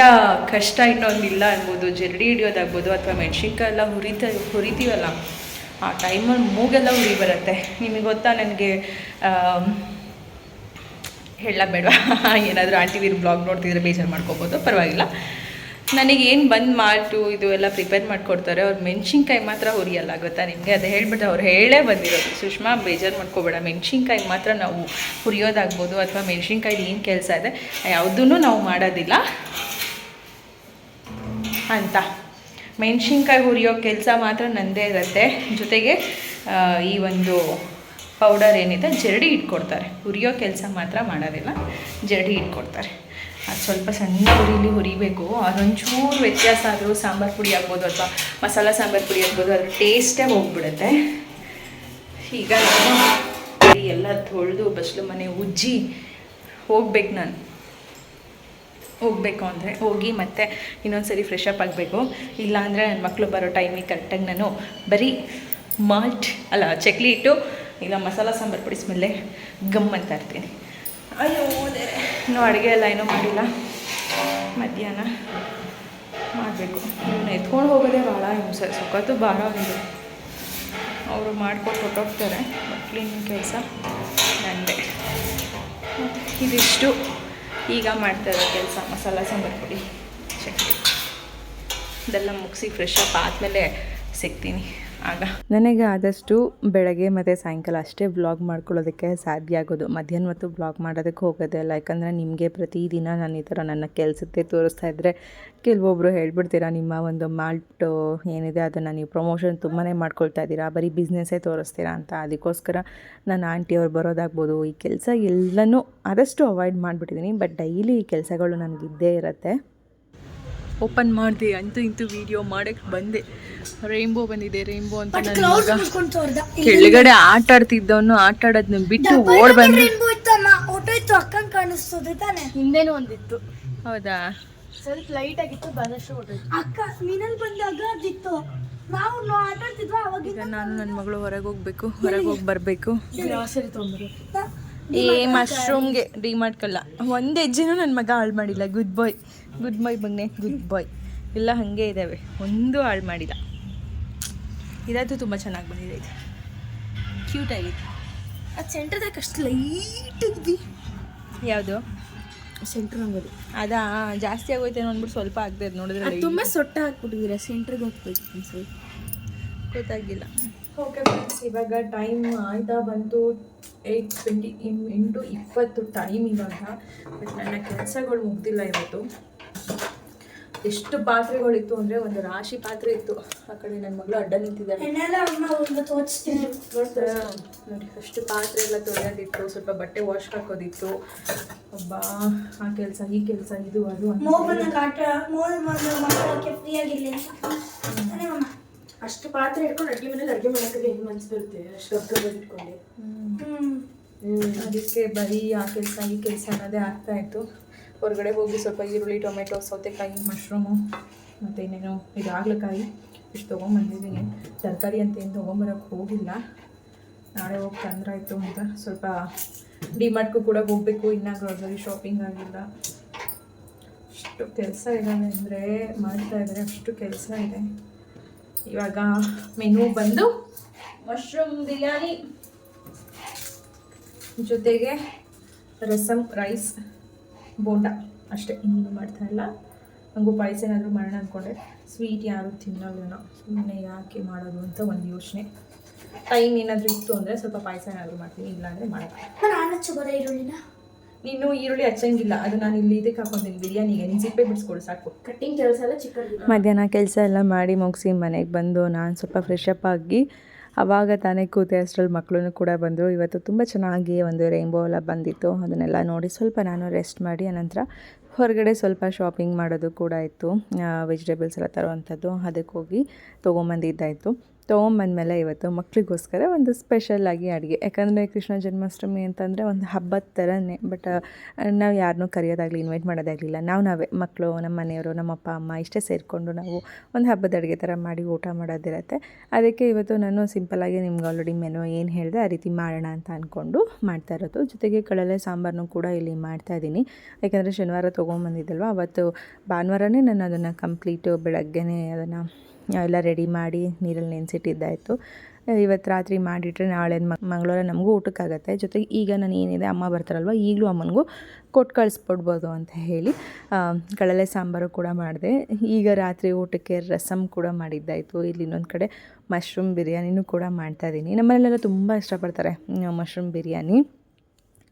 ಕಷ್ಟ ಇನ್ನೊಂದಿಲ್ಲ ಅನ್ಬೋದು, ಜರಡಿ ಹಿಡಿಯೋದಾಗ್ಬೋದು ಅಥವಾ ಮೆಣಸಿನ್ಕಾಯಿ ಎಲ್ಲ ಹುರಿತ, ಹುರಿತೀವಲ್ಲ, ಆ ಟೈಮಲ್ಲಿ ಮೂಗೆಲ್ಲ ಉರಿ ಬರುತ್ತೆ. ನಿಮಗೆ ಗೊತ್ತಾ ನನಗೆ ಹೇಳಬೇಡ ಏನಾದರೂ ಆಂಟಿ ವೀರ್ ಬ್ಲಾಗ್ ನೋಡ್ತಿದ್ರೆ ಬೇಜಾರು ಮಾಡ್ಕೋಬೋದು, ಪರವಾಗಿಲ್ಲ. ನನಗೆ ಏನು ಬಂದು ಮಾಲ್ಟು ಇದು ಎಲ್ಲ ಪ್ರಿಪೇರ್ ಮಾಡ್ಕೊಡ್ತಾರೆ, ಅವ್ರು ಮೆಣಸಿನ್ಕಾಯಿ ಮಾತ್ರ ಹುರಿಯಲ್ಲ, ಗೊತ್ತಾ ನಿಮಗೆ? ಅದು ಹೇಳ್ಬಿಟ್ಟು ಅವ್ರು ಹೇಳೇ ಬಂದಿರೋದು. ಸುಷ್ಮಾ, ಬೇಜಾರು ಮಾಡ್ಕೋಬೇಡ. ಮೆಣಸಿನ್ಕಾಯಿ ಮಾತ್ರ ನಾವು ಹುರಿಯೋದಾಗ್ಬೋದು ಅಥವಾ ಮೆಣಸಿನ್ಕಾಯ್ದು ಏನು ಕೆಲಸ ಇದೆ ಯಾವುದೂ ನಾವು ಮಾಡೋದಿಲ್ಲ. ಅಂತ. ಮೆಣಸಿನ್ಕಾಯಿ ಹುರಿಯೋ ಕೆಲಸ ಮಾತ್ರ ನನ್ನದೇ ಇರುತ್ತೆ. ಜೊತೆಗೆ ಈ ಒಂದು ಪೌಡರ್ ಏನಿದೆ, ಜರಡಿ ಇಟ್ಕೊಡ್ತಾರೆ ಹುರಿಯೋ ಕೆಲಸ ಮಾತ್ರ ಮಾಡೋದಿಲ್ಲ, ಜರಡಿ ಇಟ್ಕೊಡ್ತಾರೆ ಅದು ಸ್ವಲ್ಪ ಸಣ್ಣ ಹುರಿಲಿ ಹುರಿಬೇಕು. ಅದೊಂಚೂರು ವ್ಯತ್ಯಾಸ ಆದರೂ ಸಾಂಬಾರು ಪುಡಿ ಆಗ್ಬೋದು ಅಥವಾ ಮಸಾಲ ಸಾಂಬಾರು ಪುಡಿ ಆಗ್ಬೋದು, ಅದ್ರ ಟೇಸ್ಟೇ ಹೋಗ್ಬಿಡುತ್ತೆ. ಈಗ ಎಲ್ಲ ತೊಳೆದು ಬಸ್ಲು ಮನೆ ಉಜ್ಜಿ ಹೋಗ್ಬೇಕು ನಾನು. ಹೋಗಬೇಕು ಅಂದರೆ ಹೋಗಿ ಮತ್ತೆ ಇನ್ನೊಂದು ಸರಿ ಫ್ರೆಶ್ ಅಪ್ ಆಗಬೇಕು. ಇಲ್ಲಾಂದರೆ ನನ್ನ ಮಕ್ಕಳು ಬರೋ ಟೈಮಿಗೆ ಕರೆಕ್ಟಾಗಿ ನಾನು ಬರೀ ಮಾಲ್ಟ್ ಅಲ್ಲ, ಚಕ್ಲಿ ಇಟ್ಟು ಇಲ್ಲ ಮಸಾಲ ಸಾಂಬಾರು ಪುಡಿ ಸ್ಮೆಲ್ಲೇ ಗಮ್ ಅಂತ ಇರ್ತೀನಿ. ಅಯ್ಯೋ. ಇನ್ನೂ ಅಡುಗೆ ಎಲ್ಲ ಏನೂ ಮಾಡಿಲ್ಲ. ಮಧ್ಯಾಹ್ನ ಮಾಡಬೇಕು. ಇವನ್ನ ಎತ್ಕೊಂಡು ಹೋಗೋದೇ ಭಾಳ ಹಿಂಸೆ. ಸುಖದ್ದು ಭಾಳ ಒಂದು ಅವರು ಮಾಡ್ಕೊಂಡು ಹೊಟ್ಟೋಗ್ತಾರೆ ಕ್ಲೀನಿಂಗ್ ಕೆಲಸ ನಂದೆ. ಇದಿಷ್ಟು. ಈಗ ಮಾಡ್ತಾ ಇರೋ ಕೆಲಸ. ಮಸಾಲ ಸಾಂಬಾರು ಪುಡಿ. ಚಟ್ನಿ. ಇದೆಲ್ಲ ಮುಗಿಸಿ ಫ್ರೆಶ್ ಅಪ್ ಆದಮೇಲೆ ಸಿಗ್ತೀನಿ. ಆಗ ನನಗೆ ಆದಷ್ಟು ಬೆಳಗ್ಗೆ ಮತ್ತು ಸಾಯಂಕಾಲ ಅಷ್ಟೇ ಬ್ಲಾಗ್ ಮಾಡ್ಕೊಳ್ಳೋದಕ್ಕೆ ಸಾಧ್ಯ ಆಗೋದು. ಮಧ್ಯಾಹ್ನ ಮತ್ತು ಬ್ಲಾಗ್ ಮಾಡೋದಕ್ಕೆ ಹೋಗೋದೆ ಅಲ್ಲ. ಯಾಕಂದರೆ ನಿಮಗೆ ಪ್ರತಿದಿನ ನಾನು ಈ ಥರ ನನ್ನ ಕೆಲಸಕ್ಕೆ ತೋರಿಸ್ತಾ ಇದ್ದರೆ ಕೆಲವೊಬ್ಬರು ಹೇಳ್ಬಿಡ್ತೀರಾ, ನಿಮ್ಮ ಒಂದು ಮಾಲ್ಟ್ ಏನಿದೆ ಅದನ್ನು ನೀವು ಪ್ರಮೋಷನ್ ತುಂಬಾ ಮಾಡ್ಕೊಳ್ತಾ ಇದ್ದೀರಾ, ಬರೀ ಬಿಸ್ನೆಸ್ಸೇ ತೋರಿಸ್ತೀರಾ ಅಂತ. ಅದಕ್ಕೋಸ್ಕರ ನನ್ನ ಆಂಟಿಯವ್ರು ಬರೋದಾಗ್ಬೋದು. ಈ ಕೆಲಸ ಎಲ್ಲನೂ ಆದಷ್ಟು ಅವಾಯ್ಡ್ ಮಾಡಿಬಿಟ್ಟಿದ್ದೀನಿ. ಬಟ್ ಡೈಲಿ ಈ ಕೆಲಸಗಳು ನನಗಿದ್ದೇ ಇರುತ್ತೆ. ಓಪನ್ ಮಾಡಿದೆ ಅಂತೂ ಇಂತೂ ವಿಡಿಯೋ ಮಾಡಕ್ಕೆ ಬಂದೆ. ರೈನ್ಬೋ ಬಂದಿದೆ ರೈನ್ಬೋ ಅಂತ ನನ್ನ ಕ್ಲೌಡ್ಸ್ ಮಗ ಕೆಳಗಡೆ ಆಟ ಆಡ್ತಿದ್ದವನು ಆಟ ಆಡೋದನ್ನ ಬಿಟ್ಟು ಓಡ್ ಬಂದು ರೈನ್ಬೋ ಇತ್ತಮ್ಮ ಓಟೋ ಇತ್ತು ಅಕ್ಕಂಗ್ ಕಾಣಿಸ್ತದೆ ತಾನೆ. ಹಿಂದೆನೂ ಒಂದಿತ್ತು. ಹೌದಾ? ಸ್ವಲ್ಪ ಲೈಟ್ ಆಗಿತ್ತು ಬಂದಷ್ಟು ಹೊಟ್ಟೋಯ್ತು ಅಕ್ಕ ಮೀನಲ್ಲಿ ಬಂದಾಗ ಅದಿತ್ತು. ನಾವು ನಾವು ಆಟ ಆಡ್ತಿದ್ವ? ಅವಾಗ ಈಗ ನಾನು ನನ್ನ ಮಗಳು ಹೊರಗೆ ಹೋಗ್ಬೇಕು ಹೊರಗೆ ಹೋಗಿ ಬರಬೇಕು. ಗ್ರಾಸರಿ ಏ ಮಶ್ರೂಮ್ಗೆ ಡಿ ಮಾಡ್ಕೊಳ್ಳ ಒಂದು ಹೆಜ್ಜೆನೂ ನನ್ನ ಮಗ ಹಾಳು ಮಾಡಿಲ್ಲ ಗುಡ್ ಬಾಯ್ ಗುಡ್ ಬಾಯ್ ಬಂಗ್ನೆ ಗುಡ್ ಬಾಯ್ ಎಲ್ಲ ಹಾಗೆ ಇದ್ದಾವೆ ಒಂದು ಹಾಳು ಮಾಡಿಲ್ಲ. ಇದಂತೂ ತುಂಬ ಚೆನ್ನಾಗಿ ಬಂದಿದೆ ಇದು. ಕ್ಯೂಟ್ ಆಗಿತ್ತು. ಅದು ಸೆಂಟ್ರದಾಗ ಅಷ್ಟು ಲೈಟ್ ಇದ್ವಿ. ಯಾವುದು? ಸೆಂಟ್ರ್ ಅಂಗಡಿ. ಅದ ಜಾಸ್ತಿ ಆಗೋಯ್ತೇನೋ ಅಂದ್ಬಿಟ್ಟು ಸ್ವಲ್ಪ ಆಗದೆ ನೋಡಿದ್ರೆ ಅದು ತುಂಬ ಸೊಟ್ಟ ಹಾಕ್ಬಿಟ್ಟಿದ್ದೀರಾ ಸೆಂಟ್ರಿಗೆ ಹೋಗ್ಬೇಕು ಅನ್ಸರಿ ಗೊತ್ತಾಗಿಲ್ಲ. ಓಕೆ ಫ್ರೆಂಡ್ಸ್ ಇವಾಗ ಟೈಮ್ ಆಯ್ತಾ ಬಂತು ಏಯ್ಟ್ ಟ್ವೆಂಟಿ ಎಂಟು ಇಪ್ಪತ್ತು ಟೈಮ್ ಇವಾಗ. ಬಟ್ ನನ್ನ ಕೆಲಸಗಳು ಮುಗ್ದಿಲ್ಲ ಇವತ್ತು. ಎಷ್ಟು ಪಾತ್ರೆಗಳಿತ್ತು ಅಂದರೆ ಒಂದು ರಾಶಿ ಪಾತ್ರೆ ಇತ್ತು. ಆ ಕಡೆ ನನ್ನ ಮಗಳು ಅಡ್ಡ ನಿಂತಿದ್ದಾರೆ ನೋಡಿ ಅಷ್ಟು ಪಾತ್ರೆ ಎಲ್ಲ ತೊಳೆಯೋದಿತ್ತು ಸ್ವಲ್ಪ ಬಟ್ಟೆ ವಾಶ್ ಹಾಕೋದಿತ್ತು. ಒಬ್ಬ ಆ ಕೆಲಸ ಈ ಕೆಲಸ ಇದು ಅದು ಅಷ್ಟು ಪಾತ್ರೆ ಇಟ್ಕೊಂಡು ಅಡುಗೆ ಮನೇಲಿ ಅಡುಗೆ ಮಾಡೋಕ್ಕೆ ಹೆಂಗೆ ಮನ್ಸು ಬರುತ್ತೆ? ಅಷ್ಟು ಗಬ್ಬ ಇಟ್ಕೊಂಡು. ಹ್ಮ್. ಅದಕ್ಕೆ ಬರೀ ಆ ಕೆಲಸ ಈ ಕೆಲಸ ಅನ್ನೋದೇ ಆಗ್ತಾ ಇತ್ತು. ಹೊರಗಡೆ ಹೋಗಿ ಸ್ವಲ್ಪ ಈರುಳ್ಳಿ, ಟೊಮೆಟೊ, ಸೌತೆಕಾಯಿ ಮಶ್ರೂಮು ಮತ್ತು ಇನ್ನೇನು ಇದು ಹಾಗಲಕಾಯಿ ಇಷ್ಟು ತೊಗೊಂಬಂದಿದ್ದೀನಿ. ತರಕಾರಿ ಅಂತ ಏನು ತೊಗೊಂಬರೋಕ್ಕೆ ಹೋಗಿಲ್ಲ. ನಾಳೆ ಹೋಗಿ ತಂದ್ರಾಯಿತು ಅಂತ ಸ್ವಲ್ಪ ಡಿಮಾರ್ಟ್ಗೂ ಕೂಡ ಹೋಗಬೇಕು, ಇನ್ನೂ ಗ್ರೋಸರಿ ಶಾಪಿಂಗ್ ಆಗಿಲ್ಲ. ಅಷ್ಟು ಕೆಲಸ ಇದ್ದಾವೆ ಅಂದರೆ ಮಾಡ್ತಾ ಇದ್ದಾರೆ, ಅಷ್ಟು ಕೆಲಸ ಇದೆ. ಇವಾಗ ಮೆನು ಬಂದು ಮಶ್ರೂಮ್ ಬಿರಿಯಾನಿ ಜೊತೆಗೆ ರಸಮ್ ರೈಸ್ ಬೋಂಡ. ಅಷ್ಟೇ ಇನ್ನೇನು ಮಾಡ್ತಾ ಇಲ್ಲ. ನನಗೂ ಪಾಯಸ ಏನಾದರೂ ಮಾಡೋಣ ಅಂದ್ಕೊಂಡೆ ಸ್ವೀಟ್ ಯಾರು ತಿನ್ನೋಲ್ಲೇನೋ ಸುಮ್ಮನೆ ಯಾಕೆ ಮಾಡೋದು ಅಂತ ಒಂದು ಯೋಚನೆ. ಟೈಮ್ ಏನಾದರೂ ಇತ್ತು ಅಂದರೆ ಸ್ವಲ್ಪ ಪಾಯಸ ಏನಾದರೂ ಮಾಡ್ತೀನಿ. ಇಲ್ಲಾಂದರೆ ಮಾಡೋಣ ನಾನು ಹಚ್ಚಬೋದ ಈರುಳ್ಳಿನ. ನೀನು ಈರುಳ್ಳಿ ಹಚ್ಚಂಗಿಲ್ಲ. ಅದು ನಾನು ಇಲ್ಲಿ ಇದಕ್ಕೆ ಹಾಕೊತೀನಿ ಬಿರಿಯಾನಿಗೆ. ನೀನು ಸಿಪ್ಪೆ ಬಿಡಿಸ್ಕೊಡು ಸಾಕು. ಕಟ್ಟಿಂಗ್ ಕೆಲಸ ಎಲ್ಲ ಚಿಕ್ಕ ಮಧ್ಯಾಹ್ನ ಕೆಲಸ ಎಲ್ಲ ಮಾಡಿ ಮುಗಿಸಿ ಮನೆಗೆ ಬಂದು ನಾನು ಸ್ವಲ್ಪ ಫ್ರೆಶ್ ಅಪ್ ಆಗಿ ಆವಾಗ ತಾನೇ ಕೂತೆ ಅಷ್ಟರಲ್ಲಿ ಮಕ್ಕಳು ಕೂಡ ಬಂದರು. ಇವತ್ತು ತುಂಬ ಚೆನ್ನಾಗಿ ಒಂದು ರೈನ್ಬೋ ಎಲ್ಲ ಬಂದಿತ್ತು. ಅದನ್ನೆಲ್ಲ ನೋಡಿ ಸ್ವಲ್ಪ ನಾನು ರೆಸ್ಟ್ ಮಾಡಿ ಅನಂತರ ಹೊರಗಡೆ ಸ್ವಲ್ಪ ಶಾಪಿಂಗ್ ಮಾಡೋದು ಕೂಡ ಇತ್ತು. ವೆಜಿಟೇಬಲ್ಸ್ ಎಲ್ಲ ತರುವಂಥದ್ದು. ಅದಕ್ಕೆ ಹೋಗಿ ತೊಗೊಂಬಂದಿದ್ದಾಯಿತು. ತೊಗೊಂಬಂದಮೇಲೆ ಇವತ್ತು ಮಕ್ಕಳಿಗೋಸ್ಕರ ಒಂದು ಸ್ಪೆಷಲಾಗಿ ಅಡುಗೆ. ಯಾಕಂದರೆ ಕೃಷ್ಣ ಜನ್ಮಾಷ್ಟಮಿ ಅಂತಂದರೆ ಒಂದು ಹಬ್ಬದ ಥರನೇ ಬಟ್ ನಾವು ಯಾರನ್ನೂ ಕರೆಯೋದಾಗಲಿ ಇನ್ವೈಟ್ ಮಾಡೋದಾಗಲಿಲ್ಲ. ನಾವು ನಾವೇ ಮಕ್ಕಳು ನಮ್ಮ ಮನೆಯವರು, ನಮ್ಮ ಅಪ್ಪ, ಅಮ್ಮ ಇಷ್ಟೇ ಸೇರಿಕೊಂಡು ನಾವು ಒಂದು ಹಬ್ಬದ ಅಡುಗೆ ಥರ ಮಾಡಿ ಊಟ ಮಾಡೋದಿರತ್ತೆ. ಅದಕ್ಕೆ ಇವತ್ತು ನಾನು ಸಿಂಪಲ್ಲಾಗಿ ನಿಮ್ಗೆ ಆಲ್ರೆಡಿ ಮೆನು ಏನು ಹೇಳಿದೆ ಆ ರೀತಿ ಮಾಡೋಣ ಅಂತ ಅಂದ್ಕೊಂಡು ಮಾಡ್ತಾ ಇರೋದು. ಜೊತೆಗೆ ಕಡಲೆ ಸಾಂಬಾರನ್ನು ಕೂಡ ಇಲ್ಲಿ ಮಾಡ್ತಾ ಇದ್ದೀನಿ ಯಾಕಂದರೆ ಶನಿವಾರ ತೊಗೊಂಬಂದಿದ್ದಲ್ವ, ಅವತ್ತು ಭಾನುವಾರನೇ ನಾನು ಅದನ್ನು ಕಂಪ್ಲೀಟು ಬೆಳಗ್ಗೆನೇ ಅದನ್ನು ಎಲ್ಲ ರೆಡಿ ಮಾಡಿ ನೀರಲ್ಲಿ ನೆನೆಸಿಟ್ಟಿದ್ದಾಯಿತು. ಇವತ್ತು ರಾತ್ರಿ ಮಾಡಿಟ್ರೆ ನಾಳೆ ಮಂಗಳವಾರ ನಮಗೂ ಊಟಕ್ಕಾಗತ್ತೆ. ಜೊತೆಗೆ ಈಗ ನಾನು ಏನಿದೆ, ಅಮ್ಮ ಬರ್ತಾರಲ್ವ, ಈಗಲೂ ಅಮ್ಮನಿಗೂ ಕೊಟ್ಟು ಕಳಿಸ್ಬಿಡ್ಬೋದು ಅಂತ ಹೇಳಿ ಕಡಲೆ ಸಾಂಬಾರು ಕೂಡ ಮಾಡಿದೆ. ಈಗ ರಾತ್ರಿ ಊಟಕ್ಕೆ ರಸಮ್ ಕೂಡ ಮಾಡಿದ್ದಾಯಿತು. ಇಲ್ಲಿ ಇನ್ನೊಂದು ಕಡೆ ಮಶ್ರೂಮ್ ಬಿರಿಯಾನಿನೂ ಕೂಡ ಮಾಡ್ತಾಯಿದ್ದೀನಿ ನಮ್ಮನೆಲ್ಲ ತುಂಬ ಇಷ್ಟಪಡ್ತಾರೆ, ಮಶ್ರೂಮ್ ಬಿರಿಯಾನಿ.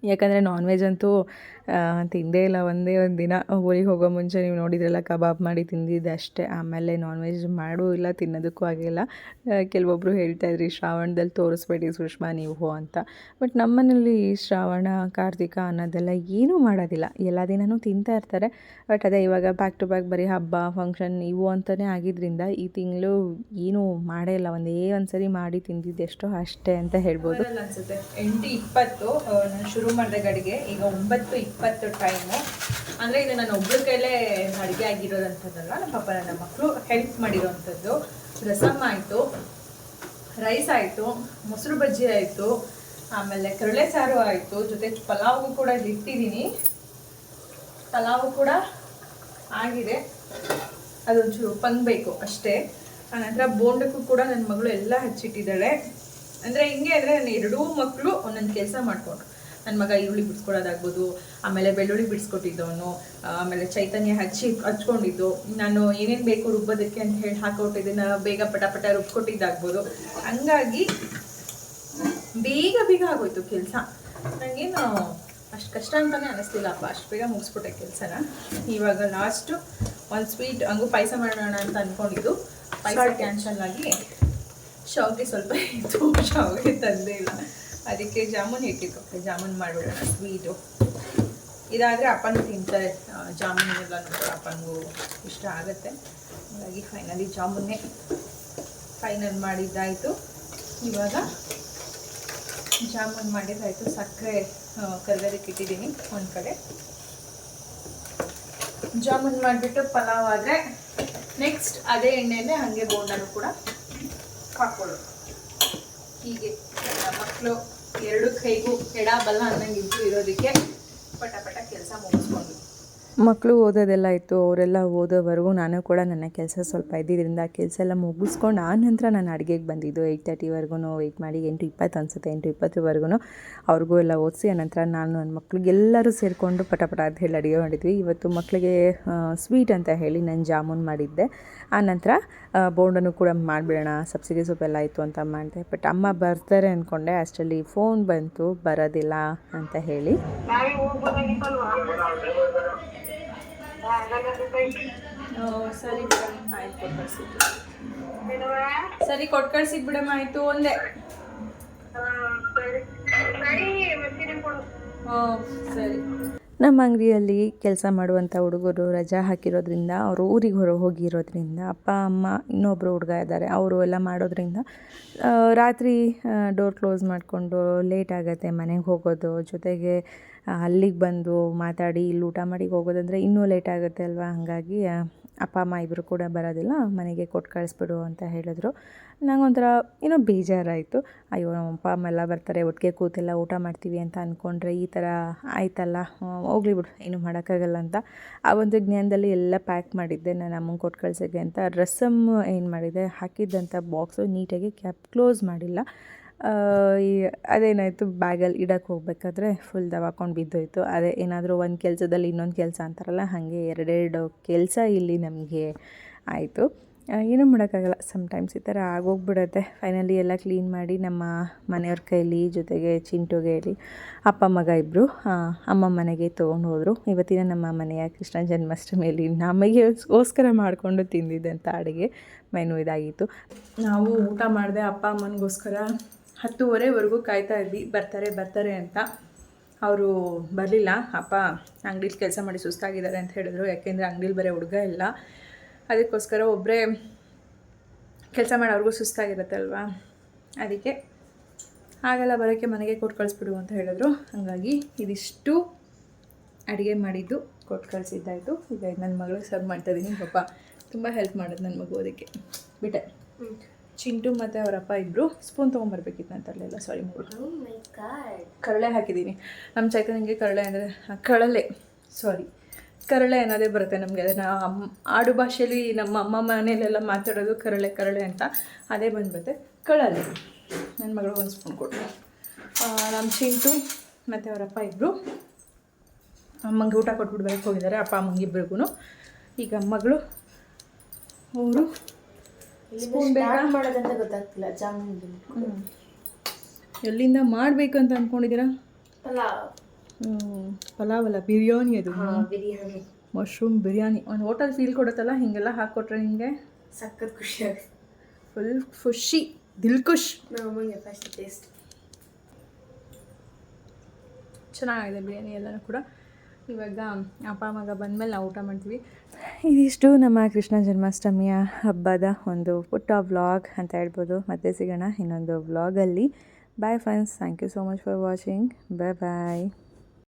ಯಾಕಂದರೆ ನಾನ್ ವೆಜ್ ಅಂತೂ ತಿಂದೇ ಇಲ್ಲ, ಒಂದೇ ಒಂದು ದಿನ ಊರಿಗೆ ಹೋಗೋ ಮುಂಚೆ ನೀವು ನೋಡಿದ್ರಲ್ಲ, ಕಬಾಬ್ ಮಾಡಿ ತಿಂದಿದ್ದೆ ಅಷ್ಟೇ. ಆಮೇಲೆ ನಾನ್ ವೆಜ್ ಮಾಡೂ ಇಲ್ಲ, ತಿನ್ನೋದಕ್ಕೂ ಆಗಿಲ್ಲ. ಕೆಲವೊಬ್ಬರು ಹೇಳ್ತಾ ಇದ್ರಿ ಶ್ರಾವಣದಲ್ಲಿ ತೋರಿಸ್ಬೇಡಿ ಸುಷ್ಮಾ, ನೀವು ಅಂತ. ಬಟ್ ನಮ್ಮನೇಲಿ ಶ್ರಾವಣ, ಕಾರ್ತಿಕ ಅನ್ನೋದೆಲ್ಲ ಏನೂ ಮಾಡೋದಿಲ್ಲ. ಎಲ್ಲ ದಿನವೂ ತಿಂತಾ ಇರ್ತಾರೆ. ಬಟ್ ಅದೇ ಇವಾಗ ಬ್ಯಾಕ್ ಟು ಬ್ಯಾಕ್ ಬರೀ ಹಬ್ಬ ಫಂಕ್ಷನ್ ಇವು ಅಂತಲೇ ಆಗಿದ್ದರಿಂದ ಈ ತಿಂಗಳು ಏನೂ ಮಾಡೇ ಇಲ್ಲ. ಒಂದೇ ಒಂದು ಸರಿ ಮಾಡಿ ತಿಂದಿದ್ದೆಷ್ಟೋ ಅಷ್ಟೇ ಅಂತ ಹೇಳ್ಬೋದು. ಅನ್ಸುತ್ತೆ. ಎಂಟು ಇಪ್ಪತ್ತು ನಾನು ಶುರು ಮಾಡಿದೆ ಗಡಿಗೆ ಈಗ ಒಂಬತ್ತು ಇಪ್ಪತ್ತು. ಟೈಮು ಅಂದರೆ ಇದು ನಾನು ಒಬ್ಬರ ಕೈಲೇ ಅಡುಗೆ ಆಗಿರೋದಂಥದ್ದಲ್ಲ ನಮ್ಮ ಪಾಪ ನನ್ನ ಮಕ್ಕಳು ಹೆಲ್ಪ್ ಮಾಡಿರೋವಂಥದ್ದು ರಸಮ್ ಆಯಿತು ರೈಸ್ ಆಯಿತು, ಮೊಸರು ಬಜ್ಜಿ ಆಯಿತು, ಆಮೇಲೆ ಕರಳೆ ಸಾರು ಆಯಿತು, ಜೊತೆ ಪಲಾವು ಕೂಡ ಇಟ್ಟಿದ್ದೀನಿ. ಪಲಾವು ಕೂಡ ಆಗಿದೆ. ಅದೊಂಚೂರು ಪಂಗಬೇಕು ಅಷ್ಟೇ. ಆನಂತರ ಬೋಂಡಕ್ಕೂ ಕೂಡ ನನ್ನ ಮಗಳು ಎಲ್ಲ ಹಚ್ಚಿಟ್ಟಿದ್ದಾಳೆ. ಅಂದರೆ ಹಿಂಗೆ ಅಂದರೆ ನನ್ನ ಎರಡೂ ಮಕ್ಕಳು ಒಂದೊಂದು ಕೆಲಸ ಮಾಡಿಕೊಂಡ್ರು ನನ್ನ ಮಗ ಈರುಳ್ಳಿ ಬಿಡಿಸ್ಕೊಳ್ಳೋದಾಗ್ಬೋದು ಆಮೇಲೆ ಬೆಳ್ಳುಳ್ಳಿ ಬಿಡಿಸ್ಕೊಟ್ಟಿದ್ದವನು ಆಮೇಲೆ ಚೈತನ್ಯ ಹಚ್ಚಿ ಹಚ್ಕೊಂಡಿದ್ದು. ನಾನು ಏನೇನು ಬೇಕು ರುಬ್ಬೋದಕ್ಕೆ ಅಂತ ಹೇಳಿ ಹಾಕೊಟ್ಟಿದ್ದನ್ನು ಬೇಗ ಪಟ ಪಟ ರುಬ್ಕೊಟ್ಟಿದ್ದಾಗ್ಬೋದು. ಹಂಗಾಗಿ ಬೇಗ ಬೇಗ ಆಗೋಯ್ತು ಕೆಲಸ. ನನಗೇನು ಅಷ್ಟು ಕಷ್ಟ ಅಂತಲೇ ಅನ್ನಿಸ್ಲಿಲ್ಲಪ್ಪ ಅಷ್ಟು ಬೇಗ ಮುಗಿಸ್ಬಿಟ್ಟೆ ಕೆಲಸನ. ಇವಾಗ ಲಾಸ್ಟು ಒಂದು ಸ್ವೀಟ್ ಹಂಗೂ ಪಾಯಸ ಮಾಡೋಣ ಅಂತ ಅಂದ್ಕೊಂಡಿದ್ದು ಪಾಯಸ ಕ್ಯಾನ್ಸಲ್ ಆಗಿ ಶಾವಿಗೆ ಸ್ವಲ್ಪ [LAUGHS] ಇತ್ತು ಶಾವಿಗೆ ತಂದೇ ಇಲ್ಲ. ಅದಕ್ಕೆ ಜಾಮೂನ್ ಇಟ್ಟಿತ್ತು ಜಾಮೂನ್ ಮಾಡಿಬಿಡೋಣ ಸ್ವೀಟು ಇದಾದರೆ ಅಪ್ಪನೂ ತಿಂತಾರೆ. ಜಾಮೂನ್ ಎಲ್ಲ ಅಪ್ಪನಿಗೂ ಇಷ್ಟ ಆಗುತ್ತೆ. ಹಾಗಾಗಿ ಫೈನಲಿ ಜಾಮೂನ್ನೇ ಫೈನಲ್ ಮಾಡಿದ್ದಾಯಿತು. ಇವಾಗ ಜಾಮೂನ್ ಮಾಡಿದ್ದಾಯಿತು. ಸಕ್ಕರೆ ಕರ್ಗದಕ್ಕೆ ಇಟ್ಟಿದ್ದೀನಿ ಒಂದು ಕಡೆ. ಜಾಮೂನ್ ಮಾಡಿಬಿಟ್ಟು ಪಲಾವ್ ಆದರೆ ನೆಕ್ಸ್ಟ್ ಅದೇ ಎಣ್ಣೆಯಲ್ಲೇ ಹಾಗೆ ಬೋಂಡನು ಕೂಡ ಹಾಕ್ಕೊಳ್ಳೋದು ಹೀಗೆ ಮಕ್ಕಳು ಎರಡು ಕೈಗೂ ಎಡ ಬಲ್ಲ ಅನ್ನಂಗೆ ಇದ್ದು ಇರೋದಕ್ಕೆ ಪಟ ಪಟ ಕೆಲಸ ಮುಗಿಸ್ಕೊಂಡು ಮಕ್ಕಳು ಓದೋದೆಲ್ಲ ಇತ್ತು ಅವರೆಲ್ಲ ಓದೋವರೆಗೂ ನಾನು ಕೂಡ ನನ್ನ ಕೆಲಸ ಸ್ವಲ್ಪ ಇದ್ದಿದ್ದರಿಂದ ಕೆಲಸ ಎಲ್ಲ ಮುಗಿಸ್ಕೊಂಡು ಆ ನಂತರ ನಾನು ಅಡುಗೆಗೆ ಬಂದಿದ್ದು. ಏಯ್ಟ್ ತರ್ಟಿವರೆಗೂ ವೆಯ್ಟ್ ಮಾಡಿ ಎಂಟು ಇಪ್ಪತ್ತು ಅನಿಸುತ್ತೆ. ಎಂಟು ಇಪ್ಪತ್ತರವರೆಗೂ ಅವ್ರಿಗೂ ಎಲ್ಲ ಓದಿಸಿ ಆನಂತರ ನಾನು ನನ್ನ ಮಕ್ಳಿಗೆ ಎಲ್ಲರೂ ಸೇರಿಕೊಂಡು ಪಟ ಪಟ ಅಂತ ಹೇಳಿ ಅಡುಗೆ ಮಾಡಿದ್ವಿ. ಇವತ್ತು ಮಕ್ಕಳಿಗೆ ಸ್ವೀಟ್ ಅಂತ ಹೇಳಿ ನಾನು ಜಾಮೂನ್ ಮಾಡಿದ್ದೆ. ಆನಂತರ ಬೋಂಡನ್ನು ಕೂಡ ಮಾಡಿಬಿಡೋಣ ಸಬ್ಸಿಡಿ ಸೊಪ್ಪೆಲ್ಲ ಇತ್ತು ಅಂತ ಮಾಡಿದೆ. ಬಟ್ ಅಮ್ಮ ಬರ್ತಾರೆ ಅಂದ್ಕೊಂಡೆ ಅಷ್ಟರಲ್ಲಿ ಫೋನ್ ಬಂತು, ಬರೋದಿಲ್ಲ ಅಂತ ಹೇಳಿ. ಸರಿ ಆಯ್ತು ಕೊಟ್ಟು ಕಳ್ಸಿದ್ ಬಿಡಮ್ಮ, ಆಯ್ತು, ಒಂದೇ. ಸರಿ. ನಮ್ಮ ಅಂಗಡಿಯಲ್ಲಿ ಕೆಲಸ ಮಾಡುವಂಥ ಹುಡುಗರು ರಜಾ ಹಾಕಿರೋದ್ರಿಂದ, ಅವರು ಊರಿಗೆ ಹೊರ ಹೋಗಿರೋದ್ರಿಂದ, ಅಪ್ಪ, ಅಮ್ಮ ಇನ್ನೊಬ್ಬರು ಹುಡುಗ ಇದ್ದಾರೆ, ಅವರು ಎಲ್ಲ ಮಾಡೋದ್ರಿಂದ ರಾತ್ರಿ ಡೋರ್ ಕ್ಲೋಸ್ ಮಾಡಿಕೊಂಡು ಲೇಟ್ ಆಗುತ್ತೆ, ಮನೆಗೆ ಹೋಗೋದು, ಜೊತೆಗೆ ಅಲ್ಲಿಗೆ ಬಂದು ಮಾತಾಡಿ, ಇಲ್ಲಿ ಊಟ ಮಾಡಿ ಹೋಗೋದಂದರೆ ಇನ್ನೂ ಲೇಟ್ ಆಗುತ್ತೆ ಅಲ್ವಾ? ಹಾಗಾಗಿ ಅಪ್ಪ, ಅಮ್ಮ ಇಬ್ಬರು ಕೂಡ ಬರೋದಿಲ್ಲ, ಮನೆಗೆ ಕೊಟ್ಟು ಕಳಿಸ್ಬಿಡು ಅಂತ ಹೇಳಿದ್ರು. ನನಗೊಂಥರ ಏನೋ ಬೇಜಾರಾಯಿತು. ಅಯ್ಯೋ ನಮ್ಮ ಅಪ್ಪ, ಅಮ್ಮ ಎಲ್ಲ ಬರ್ತಾರೆ, ಒಟ್ಟಿಗೆ ಕೂತೆಲ್ಲ ಊಟ ಮಾಡ್ತೀವಿ ಅಂತ ಅಂದ್ಕೊಂಡ್ರೆ ಈ ಥರ ಆಯ್ತಲ್ಲ? ಹೋಗ್ಲಿ ಬಿಡು ಏನು ಮಾಡೋಕ್ಕಾಗಲ್ಲ ಅಂತ. ಆ ಒಂದು ಜ್ಞಾನದಲ್ಲಿ ಎಲ್ಲ ಪ್ಯಾಕ್ ಮಾಡಿದ್ದೆ, ನಾನು ಅಮ್ಮಂಗೆ ಕೊಟ್ಟು ಕಳ್ಸೋಕ್ಕೆ ಅಂತ. ರಸಮ್ ಏನು ಮಾಡಿದೆ, ಹಾಕಿದ್ದಂಥ ಬಾಕ್ಸು ನೀಟಾಗಿ ಕ್ಯಾಪ್ ಕ್ಲೋಸ್ ಮಾಡಿಲ್ಲ. ಈ ಅದೇನಾಯಿತು, ಬ್ಯಾಗಲ್ಲಿ ಇಡಕ್ಕೆ ಹೋಗ್ಬೇಕಾದ್ರೆ ಫುಲ್ ದವಾಕೊಂಡು ಬಿದ್ದೋಯ್ತು. ಅದೇ ಏನಾದರೂ ಒಂದು ಕೆಲಸದಲ್ಲಿ ಇನ್ನೊಂದು ಕೆಲಸ ಅಂತಾರಲ್ಲ, ಹಾಗೆ ಎರಡೆರಡು ಕೆಲಸ ಇಲ್ಲಿ ನಮಗೆ ಆಯಿತು. ಏನೂ ಮಾಡೋಕ್ಕಾಗಲ್ಲ ಸಮ್ಟೈಮ್ಸ್ ಈ ಥರ ಆಗೋಗ್ಬಿಡುತ್ತೆ. ಫೈನಲಿ ಎಲ್ಲ ಕ್ಲೀನ್ ಮಾಡಿ ನಮ್ಮ ಮನೆಯವ್ರ ಕೈಲಿ, ಜೊತೆಗೆ ಚಿಂಟುಗೆ ಹೇಳಿ, ಅಪ್ಪ, ಮಗ ಇಬ್ಬರು ಅಮ್ಮ ಮನೆಗೆ ತೊಗೊಂಡು ಹೋದರು. ಇವತ್ತಿನ ನಮ್ಮ ಮನೆಯ ಕೃಷ್ಣ ಜನ್ಮಾಷ್ಟಮಿಯಲ್ಲಿ ನಮಗೆ ಗೋಸ್ಕರ ಮಾಡಿಕೊಂಡು ತಿಂದಿದ್ದಂಥ ಅಡುಗೆ ಮೆನು ಇದಾಗಿತ್ತು. ನಾವು ಊಟ ಮಾಡಿದೆ ಅಪ್ಪ, ಅಮ್ಮನಿಗೋಸ್ಕರ ಹತ್ತುವರೆವರೆಗೂ ಕಾಯ್ತಾ ಇದ್ವಿ. ಬರ್ತಾರೆ ಬರ್ತಾರೆ ಅಂತ. ಅವರು ಬರಲಿಲ್ಲ. ಅಪ್ಪ ಅಂಗಡೀಲಿ ಕೆಲಸ ಮಾಡಿ ಸುಸ್ತಾಗಿದ್ದಾರೆ ಅಂತ ಹೇಳಿದ್ರು. ಯಾಕೆಂದರೆ ಅಂಗಡೀಲಿ ಬರೀ ಹುಡುಗ ಇಲ್ಲ. ಅದಕ್ಕೋಸ್ಕರ ಒಬ್ಬರೇ ಕೆಲಸ ಮಾಡಿ ಅವ್ರಿಗೂ ಸುಸ್ತಾಗಿರುತ್ತಲ್ವಾ? ಅದಕ್ಕೆ ಹಾಗೆಲ್ಲ ಬರೋಕ್ಕೆ ಮನೆಗೆ ಕೊಟ್ಟು ಕಳಿಸ್ಬಿಡು ಅಂತ ಹೇಳಿದ್ರು. ಹಾಗಾಗಿ ಇದಿಷ್ಟು ಅಡುಗೆ ಮಾಡಿದ್ದು ಕೊಟ್ಟು ಕಳಿಸಿದ್ದಾಯಿತು. ಈಗ ನನ್ನ ಮಗಳಿಗೆ ಸರ್ವ್ ಮಾಡ್ತಾ ಇದ್ದೀನಿ ಪಾಪ ತುಂಬ ಹೆಲ್ಪ್ ಮಾಡೋದು ನನ್ನ ಮಗು ಅದಕ್ಕೆ. ಬಿಟ್ಟೆ. ಚಿಂಟು ಮತ್ತು ಅವರಪ್ಪ ಇಬ್ಬರು ಸ್ಪೂನ್ ತೊಗೊಂಬರ್ಬೇಕಿತ್ತು ನಾನು ತರಲಿಲ್ಲ ಸಾರಿ Oh ಕರಳೆ ಹಾಕಿದ್ದೀನಿ. ನಮ್ಮ ಚೈತನ್ಯಗೆ ಕರಳೆ ಅಂದರೆ ಕಳಲೆ ಸಾರಿ ಕರಳೆ ಅನ್ನೋದೇ ಬರುತ್ತೆ ನಮಗೆ. ಅದನ್ನು ಅಮ್ಮ ಆಡು ಭಾಷೆಯಲ್ಲಿ ನಮ್ಮ ಅಮ್ಮ ಮನೆಯಲ್ಲೆಲ್ಲ ಮಾತಾಡೋದು ಕರಳೆ ಕರಳೆ ಅಂತ. ಅದೇ ಬಂದ್ಬಿಡುತ್ತೆ. ಕಳಲೆ. ನನ್ನ ಮಗಳು ಒಂದು ಸ್ಪೂನ್ ಕೊಟ್ಟು ನಮ್ಮ ಚಿಂಟು ಮತ್ತು ಅವರಪ್ಪ ಇಬ್ಬರು ಅಮ್ಮಂಗೆ ಊಟ ಕೊಟ್ಬಿಟ್ಟು ಬರೋಕ್ಕೆ ಹೋಗಿದ್ದಾರೆ ಅಪ್ಪ ಅಮ್ಮಂಗೆ ಇಬ್ಬರಿಗೂ ಈಗ ಮಗಳು ಅವರು ಸ್ಪೂನ್ ಮಾಡೋದಂತ ಗೊತ್ತಾಗ್ತಿಲ್ಲ ಜಾಮೂನ್ ಎಲ್ಲಿಂದ ಮಾಡಬೇಕು ಅಂತ ಅಂದ್ಕೊಂಡಿದ್ದೀರಾ ಪಲಾವ್ ಪಲಾವ್ ಅಲ್ಲ ಬಿರಿಯಾನಿ ಅದು. ಬಿರಿಯಾನಿ. ಮಶ್ರೂಮ್ ಬಿರಿಯಾನಿ. ಒಂದು ಹೋಟೆಲ್ ಫೀಲ್ ಕೊಡುತ್ತಲ್ಲ ಹೀಗೆಲ್ಲ ಹಾಕ್ಕೊಟ್ರೆ ನಿಮಗೆ? ಸಖತ್ ಖುಷಿ ಆಗುತ್ತೆ. ಫುಲ್ ಖುಷಿ ದಿಲ್ ಖುಷ್. ಫಸ್ಟ್ ಟೇಸ್ಟ್ ಚೆನ್ನಾಗಿದೆ ಬಿರಿಯಾನಿ ಎಲ್ಲನೂ ಕೂಡ. ಇವಾಗ ಅಪ್ಪ, ಮಗ ಬಂದಮೇಲೆ ನಾವು ಊಟ ಮಾಡ್ತೀವಿ. ಇದಿಷ್ಟು ನಮ್ಮ ಕೃಷ್ಣ ಜನ್ಮಾಷ್ಟಮಿಯ ಹಬ್ಬದ ಒಂದು ಪುಟ್ಟ ವ್ಲಾಗ್ ಅಂತ ಹೇಳ್ಬೋದು. ಮತ್ತೆ ಸಿಗೋಣ ಇನ್ನೊಂದು ವ್ಲಾಗಲ್ಲಿ. Bye friends thank you so much for watching bye bye